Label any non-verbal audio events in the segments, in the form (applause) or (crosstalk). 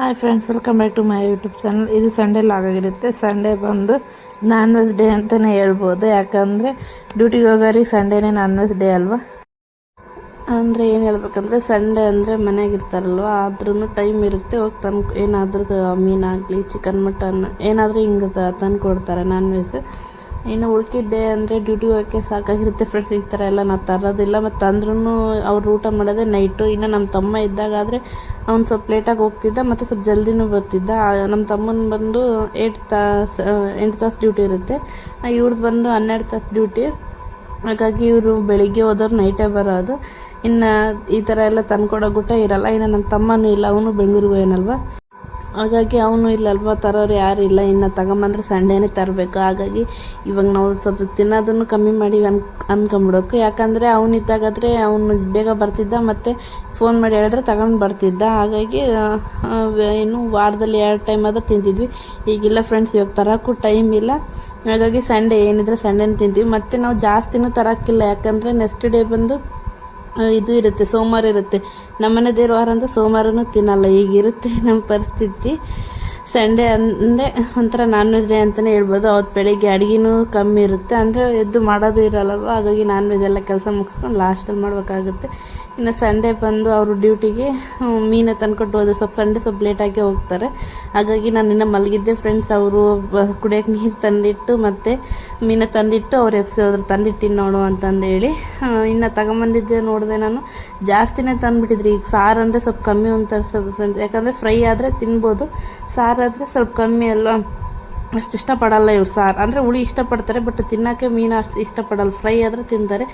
Hi friends welcome back to my YouTube channel ಇದು Sunday vlog ಆಗಿರುತ್ತೆ. Sunday ಬಂದು non veg day ಅಂತಲೇ ಹೇಳ್ಬೋದು. ಯಾಕಂದರೆ ಡ್ಯೂಟಿಗೆ ಹೋಗೋರಿಗೆ ಸಂಡೇನೇ ನಾನ್ ವೆಜ್ ಡೇ ಅಲ್ವಾ? ಅಂದರೆ ಏನು ಹೇಳ್ಬೇಕಂದ್ರೆ ಸಂಡೇ ಅಂದರೆ ಮನೆಯಾಗ ಇರ್ತಾರಲ್ವ? ಆದ್ರೂ ಟೈಮ್ ಇರುತ್ತೆ. ಹೋಗಿ ತಂದು ಏನಾದರೂ ಮೀನಾಗಲಿ ಚಿಕನ್ ಮಟನ್ ಏನಾದರೂ ಹಿಂಗೆ ತಂದು ಕೊಡ್ತಾರೆ ನಾನ್ ವೆಜ್ ಇನ್ನು ಉಳ್ಕಿದ್ದೆ ಅಂದರೆ ಡ್ಯೂಟಿ ಹೋಗೋಕ್ಕೆ ಸಾಕಾಗಿರುತ್ತೆ ಫ್ರೆಂಡ್ಸ್ ಈ ಥರ ಎಲ್ಲ ನಾನು ತರೋದಿಲ್ಲ. ಮತ್ತು ಅಂದ್ರೂ ಅವ್ರು ಊಟ ಮಾಡೋದೇ ನೈಟು ಇನ್ನು ನಮ್ಮ ತಮ್ಮ ಇದ್ದಾಗಾದರೆ ಅವ್ನು ಸ್ವಲ್ಪ ಲೇಟಾಗಿ ಹೋಗ್ತಿದ್ದ, ಮತ್ತು ಸ್ವಲ್ಪ ಜಲ್ದಿನೂ ಬರ್ತಿದ್ದ. ನಮ್ಮ ತಮ್ಮನ ಬಂದು ಏಟ್ ತಾಸು ಎಂಟು ತಾಸು ಡ್ಯೂಟಿ ಇರುತ್ತೆ. ಇವ್ರದ್ದು ಬಂದು ಹನ್ನೆರಡು ತಾಸು ಡ್ಯೂಟಿ. ಹಾಗಾಗಿ ಇವರು ಬೆಳಿಗ್ಗೆ ಹೋದವ್ರು ನೈಟೇ ಬರೋದು. ಇನ್ನು ಈ ಥರ ಎಲ್ಲ ತಂದ್ಕೊಡೋ ಗುಟ್ಟ ಇರಲ್ಲ. ಇನ್ನು ನಮ್ಮ ತಮ್ಮನೂ ಇಲ್ಲ, ಅವನು ಬೆಂಗಳೂರಿಗೆ ಏನಲ್ವ ಹಾಗಾಗಿ ಅವನು ಇಲ್ಲಲ್ವ ತರೋರು ಯಾರು ಇಲ್ಲ. ಇನ್ನು ತಗೊಂಬಂದ್ರೆ ಸಂಡೇನೇ ತರಬೇಕು. ಹಾಗಾಗಿ ಇವಾಗ ನಾವು ಸ್ವಲ್ಪ ತಿನ್ನೋದನ್ನು ಕಮ್ಮಿ ಮಾಡಿ ಅನ್, ಅನ್ಕೊಂಬಿಡೋಕು. ಯಾಕಂದರೆ ಅವನಿದ್ದಾಗಾದರೆ ಅವನು ಬೇಗ ಬರ್ತಿದ್ದ ಮತ್ತು ಫೋನ್ ಮಾಡಿ ಹೇಳಿದ್ರೆ ತಗೊಂಡು ಬರ್ತಿದ್ದ. ಹಾಗಾಗಿ ಇನ್ನು ವಾರದಲ್ಲಿ ಎರಡು ಟೈಮ್ ಆದರೂ ತಿಂತಿದ್ವಿ. ಈಗಿಲ್ಲ ಫ್ರೆಂಡ್ಸ್ ಇವಾಗ ತರೋಕ್ಕೂ ಟೈಮ್ ಇಲ್ಲ. ಹಾಗಾಗಿ ಸಂಡೇ ಏನಿದ್ರೆ ಸಂಡೇನೇ ತಿಂತೀವಿ. ಮತ್ತು ನಾವು ಜಾಸ್ತಿನೂ ತರೋಕ್ಕಿಲ್ಲ. ಯಾಕಂದರೆ ನೆಕ್ಸ್ಟ್ ಡೇ ಬಂದು ಇದು ಇರುತ್ತೆ ಸೋಮವಾರ ಇರುತ್ತೆ. ನಮ್ಮನೆ ದೇವ್ರ ವಾರ ಅಂತ ಸೋಮವಾರನೂ ತಿನ್ನಲ್ಲ ಈಗಿರುತ್ತೆ ನಮ್ಮ ಪರಿಸ್ಥಿತಿ. ಸಂಡೇ ಅಂದರೆ ಒಂಥರ ನಾನ್ ವೆಜ್ ಡೇ ಅಂತಲೇ ಹೇಳ್ಬೋದು. ಅವತ್ತು ಬೆಳಿಗ್ಗೆ ಅಡುಗೆನೂ ಕಮ್ಮಿ ಇರುತ್ತೆ. ಅಂದರೆ ಎದ್ದು ಮಾಡೋದು ಇರಲ್ಲವ ಹಾಗಾಗಿ ನಾನ್ ವೆಜ್ ಎಲ್ಲ ಕೆಲಸ ಮುಗಿಸ್ಕೊಂಡು ಲಾಸ್ಟಲ್ಲಿ ಮಾಡಬೇಕಾಗುತ್ತೆ. ಇನ್ನು ಸಂಡೇ ಬಂದು ಅವರು ಡ್ಯೂಟಿಗೆ ಮೀನು ತಂದ್ಕೊಟ್ಟು ಹೋದ್ರೆ ಸ್ವಲ್ಪ ಸಂಡೇ ಸ್ವಲ್ಪ ಲೇಟಾಗೇ ಹೋಗ್ತಾರೆ. ಹಾಗಾಗಿ ನಾನು ಇನ್ನೂ ಮಲಗಿದ್ದೆ. ಫ್ರೆಂಡ್ಸ್ ಅವರು ಕುಡಿಯೋಕೆ ನೀರು ತಂದಿಟ್ಟು ಮತ್ತು ಮೀನ ತಂದಿಟ್ಟು ಅವ್ರು ಎಫ್ಸಿ ಹೋದ್ರು ತಂದಿಟ್ಟಿನ ನೋಡು ಅಂತಂದೇಳಿ ಇನ್ನು ತಗೊಂಬಂದಿದ್ದೆ ನೋಡಿದೆ ನಾನು. ಜಾಸ್ತಿನೇ ತಂದುಬಿಟ್ಟಿದ್ರಿ. ಈಗ ಸಾರು ಅಂದರೆ ಸ್ವಲ್ಪ ಕಮ್ಮಿ ಅಂತ ಸ್ವಲ್ಪ ಫ್ರೆಂಡ್ಸ್ ಯಾಕಂದರೆ ಫ್ರೈ ಆದರೆ ತಿನ್ಬೋದು. ಸಾರಾದರೆ ಸ್ವಲ್ಪ ಕಮ್ಮಿ ಅಲ್ವಾ ಅಷ್ಟು ಇಷ್ಟಪಡಲ್ಲ ಇವ್ರು ಸಾರು. ಅಂದರೆ ಹುಳಿ ಇಷ್ಟಪಡ್ತಾರೆ ಬಟ್ ತಿನ್ನೋಕ್ಕೆ ಮೀನು ಅಷ್ಟು ಇಷ್ಟಪಡಲ್ಲ. ಫ್ರೈ ಆದರೆ ತಿಂತಾರೆ.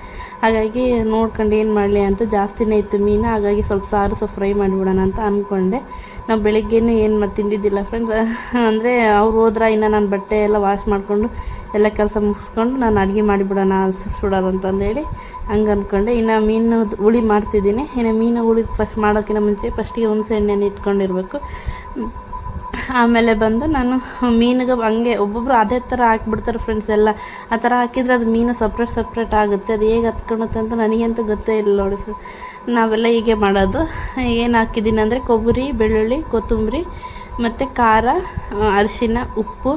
ಹಾಗಾಗಿ ನೋಡ್ಕೊಂಡು ಏನು ಮಾಡಲಿ ಅಂತ ಜಾಸ್ತಿನೇ ಇತ್ತು ಮೀನು. ಹಾಗಾಗಿ ಸ್ವಲ್ಪ ಸಾರು, ಸ್ವಲ್ಪ ಫ್ರೈ ಮಾಡಿಬಿಡೋಣ ಅಂತ ಅಂದ್ಕೊಂಡೆ ನಾವು ಬೆಳಿಗ್ಗೆನೂ ಏನು ಮಾಡಿ ತಿಂದಿದ್ದಿಲ್ಲ ಫ್ರೆಂಡ್ಸ್ ಅಂದರೆ ಅವ್ರು ಹೋದ್ರೆ ಇನ್ನು ನಾನು ಬಟ್ಟೆ ಎಲ್ಲ ವಾಶ್ ಮಾಡಿಕೊಂಡು ಎಲ್ಲ ಕೆಲಸ ಮುಗಿಸ್ಕೊಂಡು ನಾನು ಅಡುಗೆ ಮಾಡಿಬಿಡೋಣ ಸುಡೋದು ಅಂತಂದೇಳಿ ಹಂಗೆ ಅಂದ್ಕೊಂಡೆ ಇನ್ನು ಮೀನು ಹುಳಿ ಮಾಡ್ತಿದ್ದೀನಿ. ಇನ್ನು ಮೀನು ಹುಳಿ ಫಸ್ಟ್ ಮಾಡೋಕ್ಕಿಂತ ಮುಂಚೆ ಫಸ್ಟಿಗೆ ಹುಣಸೆ ಎಣ್ಣೆನ ಇಟ್ಕೊಂಡಿರ್ಬೇಕು. ಆಮೇಲೆ ಬಂದು ನಾನು ಮೀನಿಗೆ ಹಂಗೆ ಒಬ್ಬೊಬ್ರು ಅದೇ ಥರ ಹಾಕ್ಬಿಡ್ತಾರೆ ಫ್ರೆಂಡ್ಸ್ ಎಲ್ಲ. ಆ ಥರ ಹಾಕಿದ್ರೆ ಅದು ಮೀನು ಸಪ್ರೇಟ್ ಸಪ್ರೇಟ್ ಆಗುತ್ತೆ. ಅದು ಹೇಗೆ ಹತ್ಕೊಳುತ್ತೆ ಅಂತ ನನಗಂತೂ ಗೊತ್ತೇ ಇಲ್ಲ ನೋಡಿ ಫ್ರೆಂಡ್ ನಾವೆಲ್ಲ ಹೀಗೆ ಮಾಡೋದು. ಏನು ಹಾಕಿದ್ದೀನಿ ಅಂದರೆ ಕೊಬ್ಬರಿ, ಬೆಳ್ಳುಳ್ಳಿ, ಕೊತ್ತಂಬರಿ ಮತ್ತು ಖಾರ ಅರಿಶಿನ, ಉಪ್ಪು,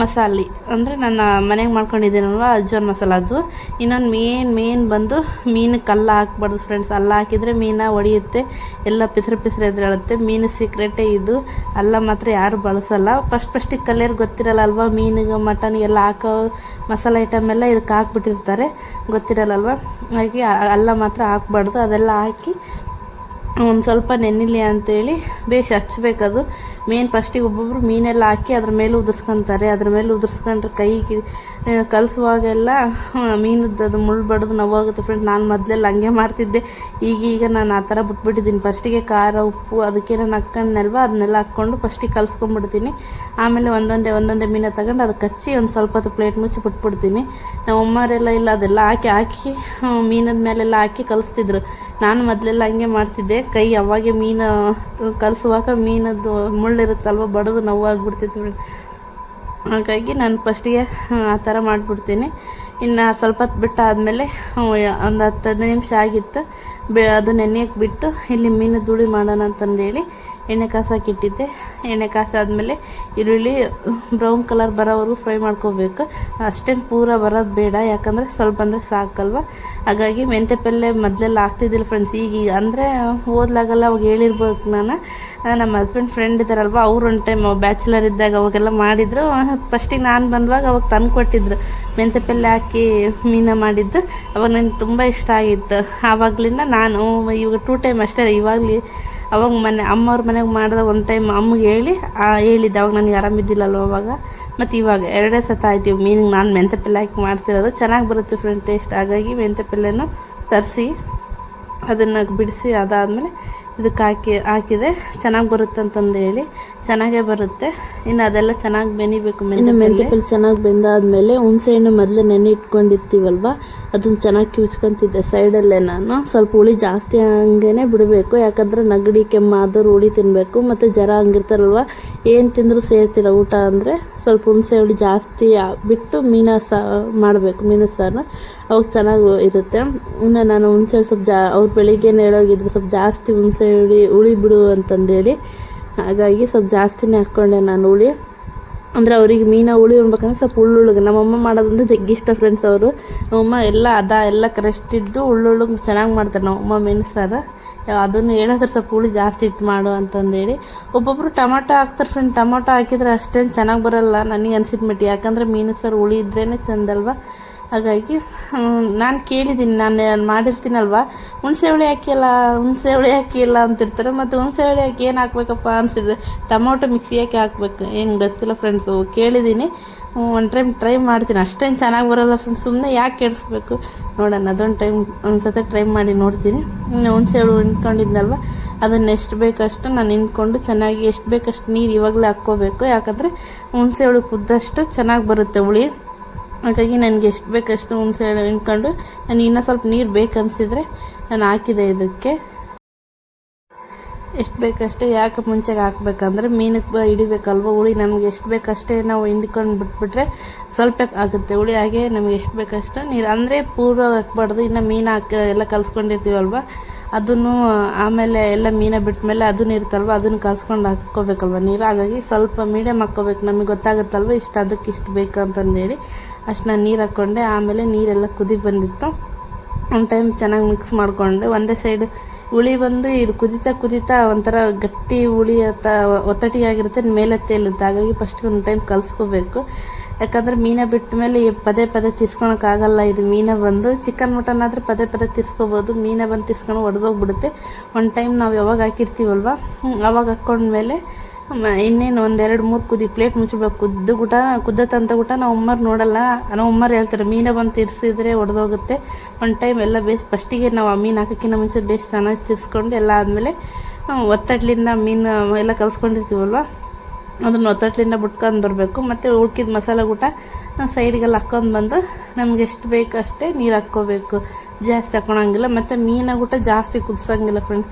ಮಸಾಲೆ. ಅಂದರೆ ನನ್ನ ಮನೆಗೆ ಮಾಡ್ಕೊಂಡಿದ್ದೀನಲ್ವ ಅಜ್ಜೋನ್ ಮಸಾಲ ಅದು. ಇನ್ನೊಂದು ಮೇನ್ ಮೇನ್ ಬಂದು ಮೀನಕ್ಕೆ ಕಲ್ಲ ಹಾಕ್ಬಾರ್ದು ಫ್ರೆಂಡ್ಸ್ ಅಲ್ಲ ಹಾಕಿದರೆ ಮೀನ ಒಡೆಯುತ್ತೆ, ಎಲ್ಲ ಪಿಸ್ರೆ ಪಿಸ್ರೆ ಎದುರಾಳುತ್ತೆ. ಮೀನು ಸೀಕ್ರೆಟೇ ಇದು. ಅಲ್ಲ ಮಾತ್ರ ಯಾರು ಬಳಸಲ್ಲ. ಫಸ್ಟ್ ಫಸ್ಟಿಗೆ ಕಲಿಯೋರು ಗೊತ್ತಿರಲ್ಲ ಅಲ್ವಾ ಮೀನಿಗೆ ಮಟನ್ಗೆಲ್ಲ ಹಾಕೋ ಮಸಾಲೆ ಐಟಮ್ ಎಲ್ಲ ಇದಕ್ಕೆ ಹಾಕ್ಬಿಟ್ಟಿರ್ತಾರೆ. ಗೊತ್ತಿರಲ್ಲಲ್ವ? ಹಾಗೆ ಅಲ್ಲ ಮಾತ್ರ ಹಾಕ್ಬಾರ್ದು. ಅದೆಲ್ಲ ಹಾಕಿ ಒಂದು ಸ್ವಲ್ಪ ನೆನಿಲಿ ಅಂತೇಳಿ ಬೇಸ್ ಹಚ್ಬೇಕದು. ಮೇನ್ ಫಸ್ಟಿಗೆ ಒಬ್ಬೊಬ್ಬರು ಮೀನೆಲ್ಲ ಹಾಕಿ ಅದ್ರ ಮೇಲೆ ಉದುರ್ಸ್ಕೊತಾರೆ. ಅದ್ರ ಮೇಲೆ ಉದುರ್ಸ್ಕೊಂಡ್ರೆ ಕೈಗೆ ಕಲಸುವಾಗೆಲ್ಲ ಮೀನದ್ದು ಅದು ಮುಳ್ಳು ಬಡ್ದು ನೋವಾಗುತ್ತೆ ಫ್ರೆಂಡ್ ನಾನು ಮೊದಲೆಲ್ಲ ಹಂಗೆ ಮಾಡ್ತಿದ್ದೆ. ಈಗೀಗ ನಾನು ಆ ಥರ ಬಿಟ್ಬಿಟ್ಟಿದ್ದೀನಿ. ಫಸ್ಟಿಗೆ ಖಾರ, ಉಪ್ಪು ಅದಕ್ಕೆ ನಾನು ಅದನ್ನೆಲ್ಲ ಹಾಕ್ಕೊಂಡು ಫಸ್ಟಿಗೆ ಕಲಿಸ್ಕೊಂಡ್ಬಿಡ್ತೀನಿ ಆಮೇಲೆ ಒಂದೊಂದೇ ಒಂದೊಂದೇ ಮೀನ ತಗೊಂಡು ಅದಕ್ಕೆ ಹಚ್ಚಿ ಒಂದು ಸ್ವಲ್ಪ ಹೊತ್ತು ಪ್ಲೇಟ್ ಮುಚ್ಚಿ ಬಿಟ್ಬಿಡ್ತೀನಿ. ನಮ್ಮ ಅಮ್ಮರೆಲ್ಲ ಇಲ್ಲ, ಅದೆಲ್ಲ ಹಾಕಿ ಹಾಕಿ ಮೀನದ ಮೇಲೆಲ್ಲ ಹಾಕಿ ಕಲಿಸ್ತಿದ್ರು. ನಾನು ಮೊದಲೆಲ್ಲ ಹಂಗೆ ಮಾಡ್ತಿದ್ದೆ. ಕೈ ಅವಾಗೆ ಮೀನು ಕಲಸುವಾಗ ಮೀನದ್ದು ಮುಳ್ಳಿರುತ್ತಲ್ವ, ಬಡಿದು ನೋವಾಗ್ಬಿಡ್ತಿತ್ತು ಹಾಗಾಗಿ ನಾನು ಫಸ್ಟಿಗೆ ಆ ಥರ ಮಾಡಿಬಿಡ್ತೀನಿ. ಇನ್ನು ಸ್ವಲ್ಪ ಹೊತ್ತು ಬಿಟ್ಟು ಆದಮೇಲೆ ಒಂದು ಹತ್ತು ಹದಿನೈದು ನಿಮಿಷ ಆಗಿತ್ತು. ಬೆ, ಅದು ನೆನೆಯಕ್ಕೆ ಬಿಟ್ಟು ಇಲ್ಲಿ ಮೀನು ಧೂಳಿ ಮಾಡೋಣ ಅಂತಂದೇಳಿ ಎಣ್ಣೆ ಕಾಸಾಕಿಟ್ಟಿದ್ದೆ ಎಣ್ಣೆ ಕಾಸಾದ್ಮೇಲೆ ಈರುಳ್ಳಿ ಬ್ರೌನ್ ಕಲರ್ ಬರೋವರೆಗೂ ಫ್ರೈ ಮಾಡ್ಕೋಬೇಕು. ಅಷ್ಟೇನು ಪೂರ ಬರೋದು ಬೇಡ, ಯಾಕಂದರೆ ಸ್ವಲ್ಪ ಅಂದರೆ ಸಾಕಲ್ವ? ಹಾಗಾಗಿ ಮೆಂತೆ ಪಲ್ಯ ಮೊದಲೆಲ್ಲ ಹಾಕ್ತಿದ್ದಿಲ್ಲ ಫ್ರೆಂಡ್ಸ್ ಈಗೀಗ ಅಂದರೆ ಓದ್ಲಾಗಲ್ಲ ಅವಾಗ ಹೇಳಿರ್ಬೋದು ನಾನು. ನಮ್ಮ ಹಸ್ಬೆಂಡ್ ಫ್ರೆಂಡ್ ಇದ್ದಾರಲ್ವ, ಅವ್ರು ಒಂದು ಟೈಮ್ ಬ್ಯಾಚುಲರ್ ಇದ್ದಾಗ ಅವಾಗೆಲ್ಲ ಮಾಡಿದ್ರು. ಫಸ್ಟಿಗೆ ನಾನು ಬಂದುವಾಗ ಅವಾಗ ತಂದು ಕೊಟ್ಟಿದ್ರು. ಮೆಂತೆ ಪಲ್ಯ ಹಾಕಿ ಮೀನ ಮಾಡಿದ್ದು. ಅವಾಗ ನನಗೆ ತುಂಬ ಇಷ್ಟ ಆಗಿತ್ತು. ಆವಾಗಲಿಂದ ನಾನು ಇವಾಗ ಟೂ ಟೈಮ್ ಅಷ್ಟೇ, ಇವಾಗಲಿ ಅವಾಗ ಮನೆ ಅಮ್ಮವ್ರ ಮನೆಗೆ ಮಾಡಿದಾಗ ಒಂದು ಟೈಮ್ ಅಮ್ಮಗೆ ಹೇಳಿ ಹೇಳಿದ್ದೆ, ಅವಾಗ ನನಗೆ ಆರಾಮಿದ್ದಿಲ್ಲಲ್ವ ಅವಾಗ. ಮತ್ತು ಇವಾಗ ಎರಡೇ ಸತ ಆಯ್ತು ಇವಾಗ ಮೀನಿಗೆ ನಾನು ಮೆಂತೆ ಪಲ್ಲೆ ಹಾಕಿ ಮಾಡ್ತಿರೋದು. ಚೆನ್ನಾಗಿ ಬರುತ್ತೆ ಫ್ರೆಂಡ್ ಟೇಸ್ಟ್ ಹಾಗಾಗಿ ಮೆಂತೆ ಪಲ್ಲೆನ ತರಿಸಿ, ಅದನ್ನು ಬಿಡಿಸಿ ಅದಾದಮೇಲೆ ಇದಕ್ಕೆ ಹಾಕಿ ಹಾಕಿದೆ ಚೆನ್ನಾಗಿ ಬರುತ್ತೆ ಅಂತಂದು ಹೇಳಿ. ಚೆನ್ನಾಗೇ ಬರುತ್ತೆ. ಇನ್ನು ಅದೆಲ್ಲ ಚೆನ್ನಾಗಿ ಬೆನಿಬೇಕು ಮೆಂತೆ ಮೆಂತ್ಯ ಪಲ್ಯ ಚೆನ್ನಾಗಿ ಬೆಂದಾದ್ಮೇಲೆ ಹುಣಸೆಹಣ್ಣು ಮೊದಲು ಮೊದಲೇ ನೆನೆ ಇಟ್ಕೊಂಡಿರ್ತೀವಲ್ವ ಅದನ್ನು ಚೆನ್ನಾಗಿ ಕಿವಿಸ್ಕೊತಿದ್ದೆ ಸೈಡಲ್ಲೇ ನಾನು. ಸ್ವಲ್ಪ ಹುಳಿ ಜಾಸ್ತಿ ಹಂಗೇ ಬಿಡಬೇಕು. ಯಾಕಂದರೆ ನಗಡಿ ಕೆಮ್ಮು ಆದರೂ ಹುಳಿ ತಿನ್ನಬೇಕು ಮತ್ತು ಜ್ವರ ಹಂಗಿರ್ತಾರಲ್ವ? ಏನು ತಿಂದರೂ ಸೇರ್ತಿಲ್ಲ ಊಟ ಅಂದರೆ ಸ್ವಲ್ಪ ಹುಣಸೆ ಹುಳಿ ಜಾಸ್ತಿ ಬಿಟ್ಟು ಮೀನ ಸಾ ಮಾಡಬೇಕು. ಮೀನು ಸಾರು ಅವಾಗ ಚೆನ್ನಾಗಿ ಇರುತ್ತೆ. ಇನ್ನು ನಾನು ಹುಣಸೆ ಸ್ವಲ್ಪ ಜಾ, ಅವ್ರು ಬೆಳಿಗ್ಗೆನೇ ಹೇಳೋಗಿದ್ರು ಸ್ವಲ್ಪ ಜಾಸ್ತಿ ಹುಣಸೆ ಹುಳಿ ಹುಳಿ ಬಿಡು ಅಂತಂದೇಳಿ. ಹಾಗಾಗಿ ಸ್ವಲ್ಪ ಜಾಸ್ತಿನೇ ಹಾಕ್ಕೊಂಡೆ ನಾನು ಹುಳಿ. ಅಂದರೆ ಅವರಿಗೆ ಮೀನ ಹುಳಿ ಉಣ್ಬೇಕಂದ್ರೆ ಸ್ವಲ್ಪ ಉಳ್ಳುಳ್ಳಿಗೆ. ನಮ್ಮಮ್ಮ ಮಾಡೋದಂದ್ರೆ ಜಗ್ಗಿ ಇಷ್ಟ ಫ್ರೆಂಡ್ಸ್ ಅವರು. ನಮ್ಮಮ್ಮ ಎಲ್ಲ ಅದ, ಎಲ್ಲ ಇದ್ದು ಉಳ್ಳುಳ್ಳಿಗೆ ಚೆನ್ನಾಗಿ ಮಾಡ್ತಾರೆ ನಮ್ಮಮ್ಮ ಮೀನು ಸಾರು ಅದನ್ನು ಹೇಳಿದ್ರೆ ಸ್ವಲ್ಪ ಹುಳಿ ಜಾಸ್ತಿ ಇಟ್ಟು ಮಾಡು ಅಂತಂದೇಳಿ. ಒಬ್ಬೊಬ್ಬರು ಟೊಮಾಟೊ ಹಾಕ್ತಾರೆ ಫ್ರೆಂಡ್ ಟೊಮಾಟೊ ಹಾಕಿದ್ರೆ ಅಷ್ಟೇನು ಚೆನ್ನಾಗಿ ಬರಲ್ಲ. ನನಗೆ ಅನಿಸಿದ ಮಟ್ಟಿ ಯಾಕಂದರೆ ಮೀನು ಸಾರು ಹುಳಿ ಇದ್ರೇ ಚಂದಲ್ವಾ? ಹಾಗಾಗಿ ನಾನು ಕೇಳಿದ್ದೀನಿ ನಾನು ಮಾಡಿರ್ತೀನಲ್ವ? ಹುಣಸೆ ಹುಳಿ ಹಾಕಿಲ್ಲ ಹುಣಸೆ ಹುಳಿ ಹಾಕಿಲ್ಲ ಅಂತಿರ್ತಾರೆ, ಮತ್ತು ಹುಣಸೆ ಹುಳಿ ಹಾಕಿ ಏನು ಹಾಕ್ಬೇಕಪ್ಪ ಅನಿಸಿದ್ರೆ ಟೊಮೊಟೊ ಮಿಕ್ಸಿ ಹಾಕಿ ಹಾಕ್ಬೇಕು? ಏನು ಗೊತ್ತಿಲ್ಲ ಫ್ರೆಂಡ್ಸು ಕೇಳಿದ್ದೀನಿ ಒಂದು ಟೈಮ್ ಟ್ರೈ ಮಾಡ್ತೀನಿ. ಅಷ್ಟೇನು ಚೆನ್ನಾಗಿ ಬರೋಲ್ಲ ಫ್ರೆಂಡ್ಸ್ ಸುಮ್ಮನೆ ಯಾಕೆ ಕೆಡಿಸ್ಬೇಕು? ನೋಡೋಣ, ಅದೊಂದು ಟೈಮ್ ಒಂದು ಸತಿ ಟ್ರೈ ಮಾಡಿ ನೋಡ್ತೀನಿ. ಹುಣಸೆ ಹುಳು ಹಿಂಡ್ಕೊಂಡಿದ್ನಲ್ವ ಅದನ್ನು ಎಷ್ಟು ಬೇಕಷ್ಟು ನಾನು ಹಿಂಡ್ಕೊಂಡು ಚೆನ್ನಾಗಿ ಎಷ್ಟು ಬೇಕಷ್ಟು ನೀರು ಇವಾಗಲೇ ಹಾಕ್ಕೋಬೇಕು. ಯಾಕಂದರೆ ಹುಣಸೆ ಹುಳು ಕುದ್ದಷ್ಟು ಚೆನ್ನಾಗಿ ಬರುತ್ತೆ ಹುಳಿ. ಹಾಗಾಗಿ ನನಗೆ ಎಷ್ಟು ಬೇಕಷ್ಟು ಹುಣಸೆ ಹಣ್ಣು ಹಿಂಡ್ಕೊಂಡು ನಾನು ಇನ್ನೂ ಸ್ವಲ್ಪ ನೀರು ಬೇಕನ್ನಿಸಿದ್ರೆ ನಾನು ಹಾಕಿದೆ ಇದಕ್ಕೆ. ಎಷ್ಟು ಬೇಕಷ್ಟೇ ಯಾಕೆ ಮುಂಚೆಗೆ ಹಾಕ್ಬೇಕಂದ್ರೆ ಮೀನಕ್ಕೆ ಹಿಡಿಬೇಕಲ್ವ, ಹುಳಿ ನಮ್ಗೆ ಎಷ್ಟು ಬೇಕಷ್ಟೇ ನಾವು ಹಿಂಡ್ಕೊಂಡು ಬಿಟ್ಬಿಟ್ರೆ ಸ್ವಲ್ಪ ಆಗುತ್ತೆ. ಹುಳಿ ಹಾಗೆ ನಮ್ಗೆ ಎಷ್ಟು ಬೇಕಷ್ಟು ನೀರು, ಅಂದರೆ ಪೂರ್ವ ಹಾಕ್ಬಾರ್ದು, ಇನ್ನು ಮೀನು ಹಾಕಿ ಎಲ್ಲ ಕಲ್ಸ್ಕೊಂಡಿರ್ತೀವಲ್ವ, ಅದನ್ನು ಆಮೇಲೆ ಎಲ್ಲ ಮೀನ ಬಿಟ್ಟ ಮೇಲೆ ಅದನ್ನು ಇರುತ್ತಲ್ವ, ಅದನ್ನು ಕಲ್ಸ್ಕೊಂಡು ಹಾಕ್ಕೋಬೇಕಲ್ವ ನೀರು. ಹಾಗಾಗಿ ಸ್ವಲ್ಪ ಮೀಡಿಯಮ್ ಹಾಕ್ಕೋಬೇಕು, ನಮಗೆ ಗೊತ್ತಾಗುತ್ತಲ್ವ ಇಷ್ಟು ಅದಕ್ಕೆ ಇಷ್ಟು ಬೇಕು ಅಂತಂದೇಳಿ ಅಷ್ಟು ನಾನು ನೀರು ಹಾಕ್ಕೊಂಡೆ ಆಮೇಲೆ ನೀರೆಲ್ಲ ಕುದಿ ಬಂದಿತ್ತು. ಒಂದು ಟೈಮ್ ಚೆನ್ನಾಗಿ ಮಿಕ್ಸ್ ಮಾಡಿಕೊಂಡು, ಒಂದೇ ಸೈಡ್ ಹುಳಿ ಬಂದು ಇದು ಕುದಿತಾ ಕುದಿತಾ ಒಂಥರ ಗಟ್ಟಿ ಹುಳಿ ಅತ್ತ ಒತ್ತಟಿಗೆ ಆಗಿರುತ್ತೆ ಮೇಲೆ ತೇಲುತ್ತೆ. ಹಾಗಾಗಿ ಫಸ್ಟ್ ಒಂದು ಟೈಮ್ ಕಲಿಸ್ಕೋಬೇಕು. ಯಾಕಂದರೆ ಮೀನ ಬಿಟ್ಟ ಮೇಲೆ ಪದೇ ಪದೇ ತಿಸ್ಕೊಳಕ್ಕಾಗಲ್ಲ ಇದು ಮೀನ ಬಂದು ಚಿಕನ್ ಮಟನ್ ಆದರೆ ಪದೇ ಪದೇ ತಿಸ್ಕೋಬೋದು ಮೀನ ಬಂದು ತಿಸ್ಕೊಂಡು ಒಡೆದೋಗ್ಬಿಡುತ್ತೆ. ಒಂದು ಟೈಮ್ ನಾವು ಯಾವಾಗ ಹಾಕಿರ್ತೀವಲ್ವ? ಅವಾಗ ಹಾಕ್ಕೊಂಡ್ಮೇಲೆ ಇನ್ನೇನು ಒಂದೆರಡು ಮೂರು ಕುದಿ ಪ್ಲೇಟ್ ಮುಚ್ಚಬೇಕು ಕುದ್ದು ಗುಟ ಕುದ್ದತ್ತಂತ ಗುಟ ನಾವು ಉಮ್ಮರ್ ನೋಡಲ್ಲ. ನಾವು ಉಮ್ಮರ್ ಹೇಳ್ತಾರೆ, ಮೀನ ಬಂದು ತಿರ್ಸಿದ್ರೆ ಒಡೆದೋಗುತ್ತೆ. ಒಂದು ಟೈಮ್ ಎಲ್ಲ ಬೇಸ್ ಫಸ್ಟಿಗೆ ನಾವು ಆ ಮೀನು ಹಾಕೋಕ್ಕಿಂತ ಮುಂಚೆ ಬೇಸ್ ಚೆನ್ನಾಗಿ ತಿರ್ಸ್ಕೊಂಡು ಎಲ್ಲ ಆದಮೇಲೆ ಒತ್ತಡ್ಲಿಂದ ಮೀನು ಎಲ್ಲ ಕಲ್ಸ್ಕೊಂಡಿರ್ತೀವಲ್ವ? ಅದನ್ನು ಒತ್ತಟ್ಲಿಂದ ಬಿಟ್ಕೊಂಡು ಬರಬೇಕು. ಮತ್ತು ಉಳ್ಕಿದ ಮಸಾಲೆ ಊಟ ಸೈಡ್ಗೆಲ್ಲ ಹಾಕ್ಕೊಂಡು ಬಂದು ನಮ್ಗೆ ಎಷ್ಟು ಬೇಕು ಅಷ್ಟೇ ನೀರು ಹಾಕ್ಕೋಬೇಕು. ಜಾಸ್ತಿ ಹಾಕ್ಕೊಳಂಗಿಲ್ಲ ಮತ್ತು ಮೀನ ಊಟ ಜಾಸ್ತಿ ಕುದಿಸಂಗಿಲ್ಲ ಫ್ರೆಂಡ್ಸ್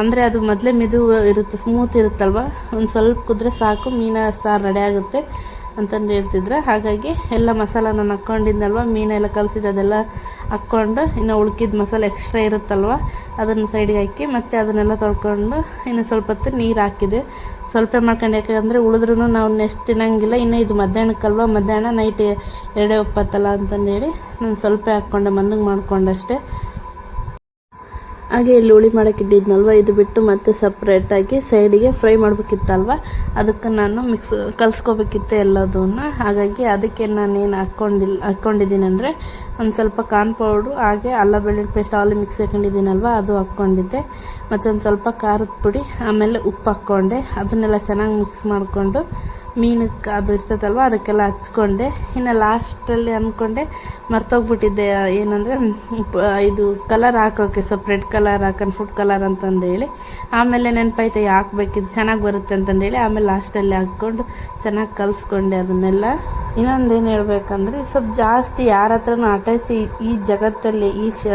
ಅಂದರೆ ಅದು ಮೊದಲೇ ಮೆದು ಇರುತ್ತೆ ಸ್ಮೂತ್ ಇರುತ್ತಲ್ವ? ಒಂದು ಸ್ವಲ್ಪ ಕುದ್ರೆ ಸಾಕು, ಮೀನ ಸಾರು ರೆಡಿ ಆಗುತ್ತೆ. ಅಂತಂದು ಹೇಳ್ತಿದ್ರು. ಹಾಗಾಗಿ ಎಲ್ಲ ಮಸಾಲ ನಾನು ಹಾಕ್ಕೊಂಡಿದ್ದಲ್ವ ಮೀನೆಲ್ಲ ಕಲಸಿದ್ದು ಅದೆಲ್ಲ ಹಾಕ್ಕೊಂಡು ಇನ್ನು ಉಳ್ಕಿದ ಮಸಾಲೆ ಎಕ್ಸ್ಟ್ರಾ ಇರುತ್ತಲ್ವ, ಅದನ್ನು ಸೈಡಿಗೆ ಹಾಕಿ ಮತ್ತು ಅದನ್ನೆಲ್ಲ ತೊಳ್ಕೊಂಡು ಇನ್ನು ಸ್ವಲ್ಪ ಹೊತ್ತು ನೀರು ಹಾಕಿದೆ. ಸ್ವಲ್ಪ ಮಾಡ್ಕೊಂಡು ಯಾಕಂದರೆ ಉಳಿದ್ರೂ ನಾವು ನೆಕ್ಸ್ಟ್ ತಿನ್ನಂಗಿಲ್ಲ. ಇನ್ನು ಇದು ಮಧ್ಯಾಹ್ನಕ್ಕಲ್ವ, ಮಧ್ಯಾಹ್ನ ನೈಟ್ ಎರಡೇ ಒಪ್ಪತ್ತಲ್ಲ ಅಂತಂದೇಳಿ ನಾನು ಸ್ವಲ್ಪ ಹಾಕ್ಕೊಂಡೆ ಮಂದಂಗೆ ಮಾಡ್ಕೊಂಡಷ್ಟೇ. ಹಾಗೆ ಇಲ್ಲಿ ಹುಳಿ ಮಾಡೋಕೆ ಇಟ್ಟಿದ್ನಲ್ವ? ಇದು ಬಿಟ್ಟು ಮತ್ತೆ ಸಪ್ರೇಟಾಗಿ ಸೈಡಿಗೆ ಫ್ರೈ ಮಾಡಬೇಕಿತ್ತಲ್ವ? ಅದಕ್ಕೆ ನಾನು ಮಿಕ್ಸ್ ಕಲಿಸ್ಕೋಬೇಕಿತ್ತು ಎಲ್ಲದನ್ನು. ಹಾಗಾಗಿ ಅದಕ್ಕೆ ನಾನೇನು ಹಾಕ್ಕೊಂಡಿಲ್ಲ ಹಾಕ್ಕೊಂಡಿದ್ದೀನಿ ಅಂದರೆ ಒಂದು ಸ್ವಲ್ಪ ಕಾರ್ನ್ ಪೌಡ್ರು ಹಾಗೆ ಅಲ್ಲ ಬೆಳ್ಳುಳ್ಳಿ ಪೇಸ್ಟ್ ಆಲಿ ಮಿಕ್ಸ್ ಹಾಕೊಂಡಿದ್ದೀನಲ್ವ? ಅದು ಹಾಕ್ಕೊಂಡಿದ್ದೆ. ಮತ್ತೊಂದು ಸ್ವಲ್ಪ ಖಾರದ ಪುಡಿ, ಆಮೇಲೆ ಉಪ್ಪು ಹಾಕ್ಕೊಂಡೆ. ಅದನ್ನೆಲ್ಲ ಚೆನ್ನಾಗಿ ಮಿಕ್ಸ್ ಮಾಡಿಕೊಂಡು ಮೀನಕ್ಕೆ ಅದು ಇರ್ತೈತಲ್ವ ಅದಕ್ಕೆಲ್ಲ ಹಚ್ಕೊಂಡೆ. ಇನ್ನು ಲಾಸ್ಟಲ್ಲಿ ಅಂದ್ಕೊಂಡೆ ಮರ್ತೋಗ್ಬಿಟ್ಟಿದ್ದೆ, ಏನಂದರೆ ಇದು ಕಲರ್ ಹಾಕೋಕೆ ಸ್ವಲ್ಪ ರೆಡ್ ಕಲರ್ ಹಾಕೊಂಡು ಫುಡ್ ಕಲರ್ ಅಂತಂದೇಳಿ ಆಮೇಲೆ ನೆನಪಾಯ್ತು ಹಾಕ್ಬೇಕಿದ್ದು ಚೆನ್ನಾಗಿ ಬರುತ್ತೆ ಅಂತಂದೇಳಿ ಆಮೇಲೆ ಲಾಸ್ಟಲ್ಲಿ ಹಾಕ್ಕೊಂಡು ಚೆನ್ನಾಗಿ ಕಲಿಸ್ಕೊಂಡೆ ಅದನ್ನೆಲ್ಲ. ಇನ್ನೊಂದೇನು ಹೇಳ್ಬೇಕಂದ್ರೆ, ಸ್ವಲ್ಪ ಜಾಸ್ತಿ ಯಾರ ಹತ್ರನೂ ಅಟ್ಯಾಚ್ ಈ ಜಗತ್ತಲ್ಲಿ, ಈ ಶ